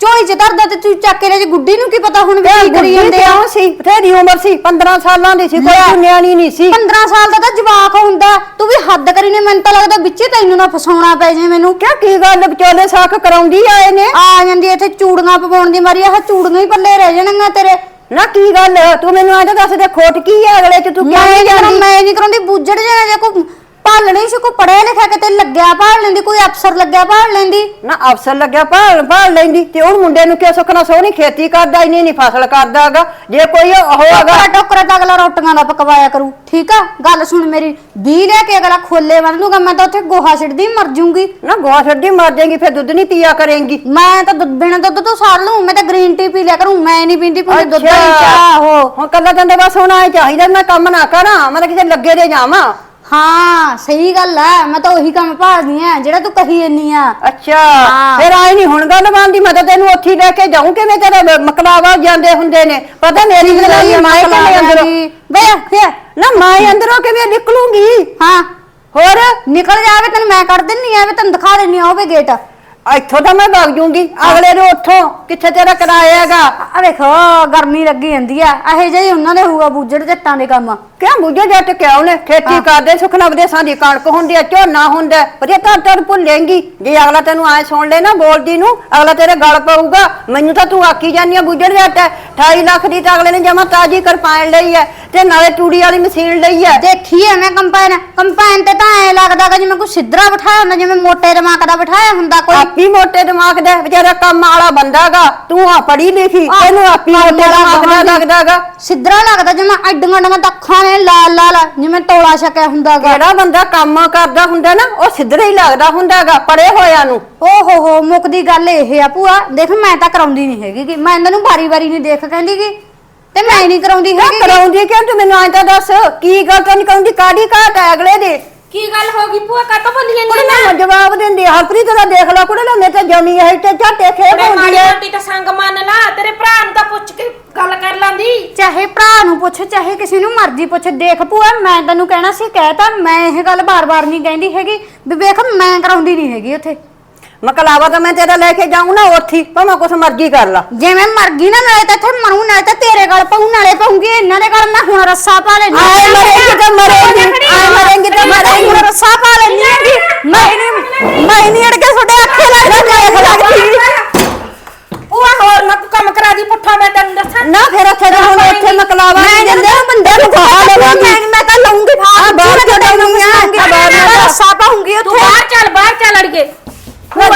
ਝੋਲੀ 'ਚ ਧਰਦਾ ਤੇ ਤੂੰ ਚੱਕ ਕੇ ਲੈ ਜੇ। ਗੁੱਡੀ ਨੂੰ ਕੀ ਪਤਾ ਹੁਣ ਵੀ ਕੀ ਕਰੀ ਜਾਂਦੇ ਆ? ਸੀ? ਬਥੇਰੀ ਉਮਰ ਸੀ 15 ਸਾਲਾਂ ਦੀ ਸੀ ਕੋਈ ਨਿਆਣੀ ਨਹੀਂ ਸੀ। 15 ਸਾਲ ਦਾ ਤਾਂ ਜਵਾਕ ਹੁੰਦਾ। ਤੂੰ ਵੀ ਹੱਦ ਕਰੀ ਨੇ ਮੈਨੂੰ ਤਾਂ ਲੱਗਦਾ ਵਿੱਚੇ ਤੈਨੂੰ ਨਾ ਫਸਾਉਣਾ ਪੈ ਜੇ ਮੈਨੂੰ। ਕਿਆ ਕੀ ਗੱਲ ਵਿਚੋਲੇ ਸਾਖ ਕਰਾਉਂਦੀ ਆਏ ਨੇ ਆ ਜਾਂਦੀ ਇੱਥੇ ਚੂੜੀਆਂ ਪਵਾਉਣ ਦੀ ਮਾਰੀ ਆਹ ਚੂੜੀਆਂ ਹੀ ਪੱਲੇ ਰਹਿ ਜਾਣਗੀਆਂ ਤੇਰੇ। ਨਾ ਕੀ ਗੱਲ? ਤੂੰ ਮੈਨੂੰ ਆਜ ਦੱਸ ਦੇ ਖੋਟ ਕੀ ਹੈ ਅਗਲੇ ਚ? ਤੂੰ ਕਿਉਂ ਮੈਂ ਨਹੀਂ ਨਹੀਂ ਕਰਾਂ ਜਾਂਦੀ? ਮੈਂ ਨਹੀਂ ਕਰਾਉਂਦੀ ਬੁੱਝੜ ਜੇ ਜੇ ਕੋਈ ਭਾਲਣੀ ਸੀ ਕੋਈ ਪੜਿਆ ਲਿਖਿਆ ਕਿਤੇ ਲੱਗਿਆ ਭਾਲ ਲੈਂਦੀ ਕੋਈ ਅਫਸਰ ਲੱਗਿਆ ਭਾਲ ਲੈਂਦੀ। ਨਾ ਅਫਸਰ ਲੱਗਿਆ ਭਾਲ ਭਾਲ ਲੈਂਦੀ ਤੇ ਉਹ ਮੁੰਡੇ ਨੂੰ ਕਿਉਂ ਸੁਖਣਾ ਸੋਹਣੀ ਖੇਤੀ ਕਰਦਾ ਹੀ ਨਹੀਂ ਨਹੀਂ ਫਸਲ ਕਰਦਾਗਾ ਜੇ ਕੋਈ ਉਹ ਹੈਗਾ ਟੋਕਰਾ ਟੋਕਰਾ ਤਾਂ ਅਗਲਾ ਰੋਟੀਆਂ ਦਾ ਪਕਵਾਇਆ ਕਰੂ ਠੀਕ ਆ? ਗੱਲ ਸੁਣ ਮੇਰੀ ਵੀ ਲੈ ਕੇ ਅਗਲਾ ਖੋਲੇ ਬੰਨ ਲੂਗਾ ਮੈਂ ਤਾਂ ਉੱਥੇ ਗੋਹਾ ਸਿੱਟਦੀ ਮਰ ਜੂੰਗੀ। ਨਾ ਗੋਹਾ ਛੱਡੀ ਮਰ ਜਾਏਗੀ ਫਿਰ ਦੁੱਧ ਨਹੀਂ ਪੀਆ ਕਰੇਂਗੀ। ਮੈਂ ਤਾਂ ਦੁੱਧ ਬਿਨਾਂ ਦੁੱਧ ਤੋਂ ਸਾਰ ਲੂੰ ਮੈਂ ਤਾਂ ਗ੍ਰੀਨ ਟੀ ਪੀ ਲਿਆ ਕਰੂੰ ਮੈਂ ਨਹੀਂ ਪੀਂਦੀ ਪੀਂਦੀ ਦੁੱਧ ਦੀ ਚਾਹ ਹੋ ਹੁਣ ਕੱਲਾ ਕਹਿੰਦੇ ਬਸ ਹੁਣ ਆਏ ਚਾਹੀਦਾ ਮੈਂ ਕੰਮ ਨਾ ਕਰਾਂ ਮੈਂ ਤਾਂ ਕਿਤੇ ਲੱਗੇ ਦੇ ਜਾਵਾਂ। ਹਾਂ ਸਹੀ ਗੱਲ ਆ ਮੈਂ ਤਾਂ ਉਹੀ ਕੰਮ ਭਾਲਦੀ ਆ ਜਿਹੜਾ ਤੂੰ ਕਹੀ ਜੰਨੀ ਆ। ਅੱਛਾ ਹਾਂ। ਫਿਰ ਆਏ ਨਹੀਂ ਹੁਣ ਗੱਲ ਬਣਦੀ ਮੈਂ ਤਾਂ ਤੈਨੂੰ ਉੱਥੇ ਹੀ ਲੈ ਕੇ ਜਾਊਂ ਕਿਵੇਂ ਤੇਰੇ ਮਕਲਾਵਾ ਜਾਂਦੇ ਹੁੰਦੇ ਨੇ? ਪਤਾ ਮੇਰੀ ਲੜਾਈ ਮਾਏ ਕਿਵੇਂ ਅੰਦਰੋਂ? ਬੇ ਫੇ ਨਾ ਮਾਏ ਅੰਦਰੋਂ ਕਿਵੇਂ ਨਿਕਲੂਗੀ? ਹਾਂ। ਹੋਰ? ਨਿਕਲ ਜਾਵੇ ਤੈਨੂੰ ਮੈਂ ਕੱਢ ਦਿੰਨੀ ਆ ਵੇ ਤੈਨੂੰ ਦਿਖਾ ਦਿੰਨੀ ਆ ਉਹ ਵੇ ਗੇਟ ਇੱਥੋਂ ਤਾਂ ਮੈਂ ਭੱਗ ਜੂੰਗੀ ਅਗਲੇ ਨੂੰ ਉੱਥੋਂ ਕਿੱਥੇ ਤੇਰਾ ਕਿਰਾਇਆ ਹੈਗਾ? ਆ ਵੇਖੋ ਗਰਮੀ ਲੱਗੀ ਜਾਂਦੀ ਆ ਇਹੋ ਜਿਹੇ ਹੀ ਉਹਨਾਂ ਦੇ ਹੋਊਗਾ ਬੂਜੜ ਜੱਟਾਂ ਦੇ ਕੰਮ। ਕਿਉਂ ਬੁੱਝੇ ਜੱਟ ਕਿਉਂ ਨੇ ਖੇਤੀ ਕਰਦੇ ਸੁਖਨਾ ਵਿਦੇਸਾਂ ਦੀ ਕਣਕ ਹੁੰਦੀ ਆ ਝੋਨਾ ਹੁੰਦਾ। ਵਧੀਆ ਤਾਂ ਤਰ ਭੁੱਲੇਂਗੀ। ਜੇ ਅਗਲਾ ਤੈਨੂੰ ਆਏ ਸੁਣ ਲੈ ਨਾ ਬੋਲਦੀ ਨੂੰ ਅਗਲਾ ਤੇਰੇ ਗਲ ਪਊਗਾ। ਮੈਨੂੰ ਤਾਂ ਤੂੰ ਆਕੀ ਜਾਂਦੀ ਆ ਬੁੱਝੜ ਜੱਟ ਹੈ 28 ਲੱਖ ਦੀ ਤਾਂ ਅਗਲੇ ਨੇ ਜਮਾ ਤਾਜੀ ਕਰਪਾਨ ਲਈ ਹੈ ਤੇ ਨਾਲੇ ਤੂੜੀ ਵਾਲੀ ਮਸ਼ੀਨ ਲਈ ਹੈ ਦੇਖੀ ਐ ਮੈਂ ਕੰਪਾਈਨ ਕੰਪਾਈਨ ਤੇ ਤਾਂ ਐ ਲੱਗਦਾ ਕਿ ਜਿਵੇਂ ਕੋਈ ਸਿੱਧਰਾ ਬਿਠਾਇਆ ਹੁੰਦਾ ਜਿਵੇਂ ਮੋਟੇ ਦਿਮਾਗ ਦਾ ਬਿਠਾਇਆ ਹੁੰਦਾ ਕੋਈ। ਆਪੀ ਮੋਟੇ ਦਿਮਾਗ ਦਾ ਵਿਚਾਰਾ ਕੰਮ ਵਾਲਾ ਬੰਦਾਗਾ ਤੂੰ ਆ ਪੜ੍ਹੀ ਲਿਖੀ ਤੈਨੂੰ ਆਪੀ ਮੋਟੇ ਦਿਮਾਗ ਦਾ। ਲੱਗਦਾਗਾ ਸਿੱਧਰਾ ਲੱਗਦਾ ਜਿਵੇਂ ਅੱਡੀਆਂ ਅੱਡੀਆਂ ਤਾਂ ਅੱਖਾਂ ਨੇ ਲਾਲ ਲਾਲ ਜਿਵੇਂ ਤੋਲਾ ਛਕਿਆ ਹੁੰਦਾਗਾ। ਜਿਹੜਾ ਬੰਦਾ ਕੰਮ ਕਰਦਾ ਹੁੰਦਾ ਨਾ ਉਹ ਸਿੱਧਰਾ ਹੀ ਲੱਗਦਾ ਹੁੰਦਾਗਾ ਪੜੇ ਹੋਇਆਂ ਨੂੰ। ਓ ਹੋ ਹੋ ਮੁੱਕਦੀ ਗੱਲ ਇਹ ਆ ਭੂਆ। ਦੇਖ ਮੈਂ ਤਾਂ ਕਰਾਉਂਦੀ ਨਹੀਂ ਹੈਗੀ ਗੀ। ਮੈਂ ਇਹਨਾਂ ਨੂੰ ਵਾਰੀ ਵਾਰੀ ਨਹੀਂ ਦੇਖ ਕਹਿੰਦੀ ਗੀ। ਤੇ ਮੈਂ ਨਹੀਂ ਕਰਾਉਂਦੀ ਹੈਗੀ ਗੀ। ਕਰਾਉਂਦੀ ਕਿਉਂ? ਤੂੰ ਮੈਨੂੰ ਐਂ ਤਾਂ ਦੱਸ ਕੀ ਗੱਲ ਤਾਂ ਨਹੀਂ ਕਰਾਉਂਦੀ ਕਾਦੀ ਘਾਟ ਹੈ ਅਗਲੇ ਦੀ? ਕੀ ਗੱਲ ਹੋ ਗਈ? ਭੂਆ ਕਾਤੋਂ ਬੋਲੀ ਕੁੜੇ ਜਾਂਦੀ ਨਾ ਜਵਾਬ ਦਿੰਦੀ ਆ, ਹਰਪ੍ਰੀਤ ਦਾ ਦੇਖ ਲੈ ਕੁੜੇ ਲੈ ਤਾਂ ਜਮੀ ਹੈ ਤੇ ਝਾਟੇ ਹੁੰਦੀ ਮਾੜੀ ਹੈ ਮੋਟੀ ਤਾਂ ਸੰਗ ਮੰਨ ਲਾ ਤੇਰੇ ਭਰਾ ਨੂੰ ਤਾਂ ਪੁੱਛ ਕੇ ਗੱਲ ਕਰ ਲਾਂਦੀ। ਚਾਹੇ ਭਰਾ ਨੂੰ ਪੁੱਛ ਚਾਹੇ ਕਿਸੇ ਨੂੰ ਮਰਜ਼ੀ ਪੁੱਛ ਦੇਖ ਭੂਆ ਮੈਂ ਤੈਨੂੰ ਕਹਿਣਾ ਸੀ ਕਹਿਤਾ ਮੈਂ ਇਹ ਗੱਲ ਬਾਰ-ਬਾਰ ਨਹੀਂ ਕਹਿੰਦੀ ਹੈਗੀ ਵੀ ਵੇਖ ਮੈਂ ਕਰਾਉਂਦੀ ਨਹੀਂ ਹੈਗੀ ਉੱਥੇ। ਮਕਲਾਵਾ ਤਾਂ ਮੈਂ ਤੇਰਾ ਲੈ ਕੇ ਜਾਊਂ ਨਾ ਉੱਥੀ ਭਾਵੇਂ ਕੁਛ ਮਰਜ਼ੀ ਕਰ ਲਾ। ਜੇ ਮੈਂ ਮਰ ਗਈ ਨਾ ਨਾਲੇ ਤਾਂ ਇੱਥੇ ਮਰੂ ਨਾਲੇ ਤਾਂ ਤੇਰੇ ਗਲ ਪਊ ਨਾਲੇ ਪਊਂਗੀ ਇਹਨਾਂ ਦੇ ਗਲ ਮੈਂ ਹੁਣ ਰੱਸਾ ਪਾ ਲੈਣੀ ਆਏ ਮਰੇਂਗੀ ਤਾਂ ਮਰੇਂਗੀ ਆਏ ਮਰੇਂਗੀ ਤਾਂ ਮਰੇਂਗੀ। ਹੁਣ ਰੱਸਾ ਪਾ ਲੈਣੀ ਹੈਗੀ ਮੈਂ ਨਹੀਂ ਮੈਂ ਨਹੀਂ ਅੜ ਕੇ ਤੁਹਾਡੇ ਅੱਖੇ ਲੱਗ ਦੇਖ ਲੱਗਦੀ ਭੂਆ ਹੋਰ ਨਾ ਕੋਈ ਕੰਮ ਕਰਾ ਦੀ ਪੁੱਠਾ ਮੈਂ ਤੈਨੂੰ ਦੱਸਾਂ। ਨਾ ਫਿਰ ਉੱਥੇ ਤਾਂ ਹੁਣ ਉੱਥੇ ਮਕਲਾਵਾ ਮੈਂ ਨਹੀਂ ਦਿੰਦੇ ਜਦੋਂ ਬੰਦੇ ਨੂੰ ਖਾ ਲਵਾਂਗੀ ਮੈਂ ਮੈਂ ਤਾਂ ਲਊਂਗੀ ਆ ਬਾਹਰ ਮੈਂ ਤਾਂ ਕੱਢਾਂਗੀ ਆ, ਆ ਬਾਹਰ ਮੈਂ ਨਾ ਰੱਸਾ ਪਾਉਂਗੀ ਤੂੰ ਉੱਥੇ। ਬਾਹਰ ਚੱਲ ਬਾਹਰ ਚੱਲ ਅੜੀਏ। ਭੂਆ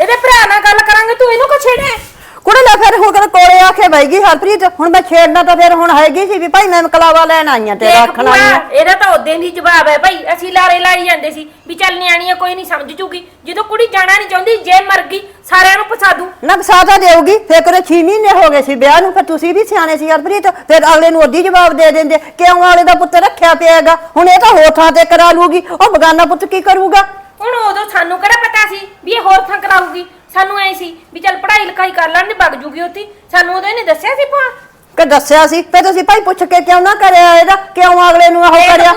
ਇਹਦੇ ਭਰਾ ਨਾਲ ਗੱਲ ਕਰਾਂਗੇ ਤੂੰ ਇਹਨੂੰ ਕੋ ਛੇੜੇ ਕੁੜੇ ਲੈ ਫਿਰ ਹੁਣ ਕਦੇ ਕੋਲੇ ਆ ਕੇ ਬੈਗੀ ਹਰਪ੍ਰੀਤ ਹੁਣ ਮੈਂ ਛੇੜਨਾ ਤਾਂ ਫਿਰ ਹੁਣ ਹੈਗੀ ਸੀ ਵੀ ਭਾਈ ਮੈਂ ਮਕਲਾਵਾ ਲੈਣ ਆਈ ਆ ਤੇਰਾ ਦੇਖ ਆਖਣ ਭੂਆ ਇਹਦਾ ਤਾਂ ਉਦੋਂ ਦੀ ਜਵਾਬ ਹੈ ਭਾਈ ਅਸੀਂ ਲਾਰੇ ਲਾਈ ਜਾਂਦੇ ਸੀ ਵੀ ਚੱਲ ਨਿਆਣੀ ਆ ਕੋਈ ਨਹੀਂ ਸਮਝ ਜੂਗੀ। ਜਦੋਂ ਕੁੜੀ ਜਾਣਾ ਨਹੀਂ ਚਾਹੁੰਦੀ ਜੇ ਮਰ ਗਈ ਸਾਰਿਆਂ ਨੂੰ ਫਸਾ ਦੂ। ਨਾ ਸਾਦਾ ਦੇਊਗੀ ਫਿਰ ਕਰੇ 6 ਮਹੀਨੇ ਹੋ ਗਏ ਸੀ ਵਿਆਹ ਨੂੰ ਫਿਰ ਤੁਸੀਂ ਵੀ ਸਿਆਣੇ ਸੀ ਹਰਪ੍ਰੀਤ ਫਿਰ ਅਗਲੇ ਨੂੰ ਅੱਧੀ ਜਵਾਬ ਦੇ ਦਿੰਦੇ ਕਿਉਂ ਵਾਲੇ ਦਾ ਪੁੱਤ ਰੱਖਿਆ ਪਿਆਗਾ ਹੁਣ ਇਹ ਤਾਂ ਹੋਰ ਥਾਂ ਤੇ ਕਰਾ ਲੂਗੀ ਉਹ ਬਗਾਨਾ ਪੁੱਤ ਕੀ ਕਰੂਗਾ? ਹੁਣ ਉਦੋਂ ਸਾਨੂੰ ਕਿਹੜਾ ਪਤਾ ਸੀ ਵੀ ਇਹ ਹੋਰ ਥਾਂ ਕਰਾਊਗੀ? ਸਾਨੂੰ ਐ ਸੀ ਵੀ ਚੱਲ ਪੜ੍ਹਾਈ ਲਿਖਾਈ ਕਰ ਲੈਣ ਦੀ ਵਗ ਜੂਗੀ ਉੱਥੇ। ਸਾਨੂੰ ਉਹਦੇ ਨੇ ਦੱਸਿਆ ਸੀ ਭੂਆ। ਕਿ ਦੱਸਿਆ ਸੀ? ਫਿਰ ਤੁਸੀਂ ਭਾਈ ਪੁੱਛ ਕੇ ਕਿਉਂ ਨਾ ਕਰਿਆ ਇਹਦਾ? ਕਿਉਂ ਅਗਲੇ ਨੂੰ ਉਹ ਕਰਿਆ?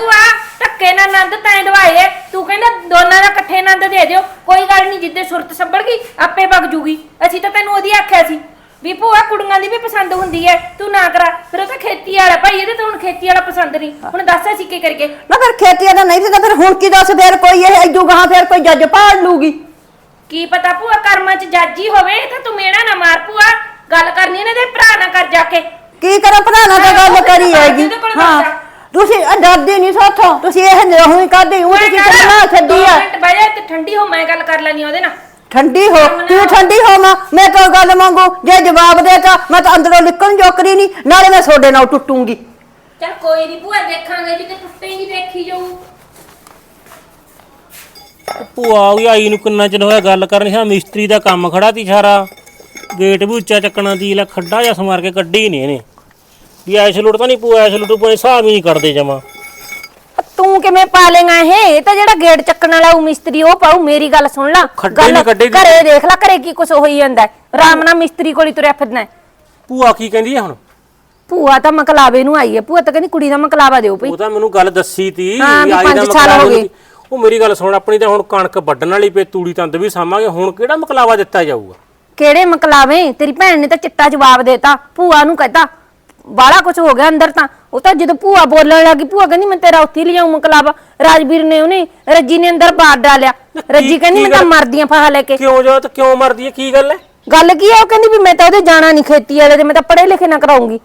ਧੱਕੇ ਨਾਲ ਨੰਦ ਤੈਂ ਦਵਾਏ ਤੂੰ ਕਹਿੰਦਾ ਦੋਨਾਂ ਦਾ ਇਕੱਠੇ ਨੰਦ ਦੇ ਦਿਓ। ਕੋਈ ਗੱਲ ਨਹੀਂ ਜਿੱਦੇ ਸੁਰਤ ਸੰਭਲ ਗਈ ਆਪੇ ਵਗ ਜੂਗੀ। ਅਸੀਂ ਤਾਂ ਤੈਨੂੰ ਉਹਦੀ ਆਖਿਆ ਸੀ। ਵੀ ਭੂਆ ਕੁੜੀਆਂ ਦੀ ਵੀ ਪਸੰਦ ਹੁੰਦੀ ਐ। ਤੂੰ ਨਾ ਕਰਾ ਫਿਰ ਉਹ ਤਾਂ ਖੇਤੀ ਵਾਲਾ ਭਾਈ ਇਹਦੇ ਤਾਂ ਹੁਣ ਖੇਤੀ ਵਾਲਾ ਪਸੰਦ ਨਹੀਂ। ਹੁਣ ਦੱਸ ਅਸੀਂ ਕੀ ਕਰੀਏ? ਨਾ ਫਿਰ ਖੇਤੀ ਦਾ ਨਹੀਂ ਸੀ ਤਾਂ ਫਿਰ ਹੁਣ ਕੀ ਦੱਸ ਫਿਰ ਕੋਈ ਇਹ ਐਜੂ ਗਾਂ ਫਿਰ ਕੋਈ ਜੱਜ ਪਾੜ ਲੂਗੀ। ਕੀ ਪਤਾ ਭੂਆ ਕਰਮਾਂ 'ਚ ਜਾਜੀ ਹੋਵੇ ਤਾਂ ਤੂੰ ਮੇਣਾ ਨਾ ਮਾਰ ਭੂਆ। ਗੱਲ ਕਰਨੀ ਨੇ ਤੇ ਭਰਾ ਨਾਲ ਕਰ ਜਾ ਕੇ। ਕੀ ਕਰਾਂ ਭਰਾ ਨਾਲ ਤਾਂ ਗੱਲ ਕਰੀ ਹੈਗੀ ਹਾਂ। ਤੁਸੀਂ ਆ ਡਰਦੇ ਨਹੀਂ ਸਾਥੋਂ ਤੁਸੀਂ ਇਹ ਨਹੀਂ ਕਰਦੇ ਉਹ ਤੁਸੀਂ ਕਿੰਨਾ ਛੱਡੀ ਆ। ਮਿੰਟ ਬਹਿ ਜਾ ਤੇ ਠੰਡੀ ਹੋ ਮੈਂ ਗੱਲ ਕਰ ਲੈਣੀ ਉਹਦੇ ਨਾਲ। ਠੰਡੀ ਹੋ ਤੂੰ ਠੰਡੀ ਹੋਵਾਂ ਮੈਂ ਤਾਂ ਗੱਲ ਮੰਗੂ? ਜੇ ਜਵਾਬ ਦੇਤਾ ਮੈਂ ਤਾਂ ਅੰਦਰੋਂ ਨਿਕਲਣ ਜੋਕਰੀ ਨਹੀਂ ਨਾਲੇ ਮੈਂ ਤੁਹਾਡੇ ਨਾਲ ਟੁੱਟੂਗੀ। ਚਲ ਕੋਈ ਨਹੀਂ ਭੂਆ ਦੇਖਾਂਗੇ ਜੇ ਤੇ ਟੁੱਟੇ ਹੀ ਨਹੀਂ ਦੇਖੀ ਜਾਊ। ਭੂਆ ਵੀ ਆਈ ਨੂੰ ਕਿੰਨਾ ਚਿਰ ਹੋਇਆ ਗੱਲ ਕਰਨੀ? ਸੀ ਮਿਸਤਰੀ ਦਾ ਕੰਮ ਖੜਾ ਤੀ ਸਾਰਾ। ਗੇਟ ਵੀ ਉੱਚਾ ਚੱਕਣਾ ਦੀ ਲੈ ਖੱਡਾ ਜਿਹਾ ਸਮਾਰ ਕੇ ਕੱਢੀ ਨਹੀਂ ਇਹਨੇ। ਵੀ ਐਸ ਲੁੱਟ ਤਾਂ ਨਹੀਂ ਭੂਆ ਐਸ ਲੁੱਟ ਕੋਈ ਹਿਸਾਬ ਹੀ ਨਹੀਂ ਕੱਢਦੇ ਜਮਾ। ਤੂੰ ਕਿਵੇਂ ਪਾ ਲੇਗਾ ਇਹ ਇਹ ਤਾਂ ਜਿਹੜਾ ਗੇਟ ਚੱਕਣ ਵਾਲਾ ਉਹ ਮਿਸਤਰੀ ਉਹ ਪਾਉ ਮੇਰੀ ਗੱਲ ਸੁਣ ਲਾ ਖੱਡੇ ਨੀ ਕੱਢੇ ਦੀ। ਘਰੇ ਦੇਖ ਲੈ ਘਰੇ ਕੀ ਕੁਛ ਹੋਈ ਜਾਂਦਾ ਹੈ। ਆਰਾਮ ਨਾਲ ਮਿਸਤਰੀ ਕੋਲ ਹੀ ਤੁਰਿਆ ਫਿਰਨਾ ਹੈ। ਭੂਆ ਕੀ ਕਹਿੰਦੀ ਹੈ ਹੁਣ ਭੂਆ ਤਾਂ ਮਕਲਾਵੇ ਨੂੰ ਆਈ ਹੈ ਭੂਆ ਤਾਂ ਕਹਿੰਦੀ ਕੁੜੀ ਦਾ ਮਕਲਾਵਾ ਦਿਓ ਭਈ ਉਹ ਤਾਂ ਮੈਨੂੰ ਗੱਲ ਦੱਸੀ ਤੀ ਹਾਂ, ਵੀ ਪੰਜ ਸਾਲ ਮਕਲਾਵਾ ਹੋ ਗਏ। ਤੀ। ਉਹ ਮੇਰੀ ਗੱਲ ਸੁਣ ਆਪਣੀ ਤਾਂ ਹੁਣ ਕਣਕ ਵੱਢਣ ਵਾਲੀ ਪਈ ਤੂੜੀ ਤੰਦ ਵੀ ਸਾਂਭਾਂਗੇ ਹੁਣ ਕਿਹੜਾ ਮਕਲਾਵਾ ਦਿੱਤਾ ਜਾਊਗਾ ਕਿਹੜੇ ਮਕਲਾਵੇ ਤੇਰੀ ਭੈਣ ਨੇ ਤਾਂ ਚਿੱਟਾ ਜਵਾਬ ਦੇਤਾ ਭੂਆ ਨੂੰ ਕਹਤਾ ਬਾਲਾ ਕੁਝ ਹੋ ਗਿਆ ਅੰਦਰ ਤਾਂ ਉਹ ਤਾਂ ਜਦੋਂ ਭੂਆ ਬੋਲਣ ਲੱਗੀ ਭੂਆ ਕਹਿੰਦੀ ਮੈਂ ਤੇਰਾ ਉੱਥੇ ਲਿਆਉਂ ਮਕਲਾਵਾ ਰਾਜਵੀਰ ਨੇ ਉਹਨੇ ਰੱਜੀ ਨੇ ਅੰਦਰ ਬਾੜ ਡਾਲਿਆ ਰੱਜੀ ਕਹਿੰਦੀ ਮੈਂ ਤਾਂ ਮਰਦੀਆਂ ਫਾਹਾ ਲੈ ਕੇ। ਕਿਉਂ ਜੋ ਤੇ ਕਿਉਂ ਮਰਦੀ ਹੈ ਕੀ ਗੱਲ ਹੈ ਗੱਲ ਕੀ ਹੈ ਉਹ ਕਹਿੰਦੀ ਵੀ ਮੈਂ ਤਾਂ ਉਹਦੇ ਜਾਣਾ ਨਹੀਂ ਖੇਤੀ ਵਾਲੇ ਦੇ ਮੈਂ ਤਾਂ ਪੜ੍ਹੇ ਲਿਖੇ ਨਾ ਕਰਾਉਂਗੀ।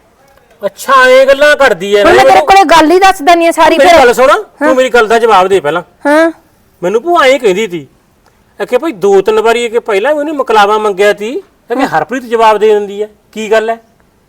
ਅੱਛਾ ਇਹ ਗੱਲਾਂ ਕਰਦੀ ਹੈ ਹੁਣ ਮੈਂ ਤੇਰੇ ਕੋਲੇ ਗੱਲ ਹੀ ਦੱਸ ਦਨੀ ਆ ਸਾਰੀ ਮੇਰੀ ਫਿਰ। ਗੱਲ ਸੁਣ ਤੂੰ ਮੇਰੀ ਗੱਲ ਦਾ ਜਵਾਬ ਦੇ ਪਹਿਲਾਂ। ਹਾਂ। ਮੈਨੂੰ ਭੂਆ ਐਂ ਕਹਿੰਦੀ ਤੀ ਕਿ ਭਾਈ ਦੋ ਤਿੰਨ ਵਾਰੀ ਇਹ ਕਿ ਪਹਿਲਾਂ ਵੀ ਉਹਨੇ ਮਕਲਾਵਾ ਮੰਗਿਆ ਤੀ ਕਿ ਹਰਪ੍ਰੀਤ ਜਵਾਬ ਦੇ ਦਿੰਦੀ ਹੈ ਕੀ ਗੱਲ ਹੈ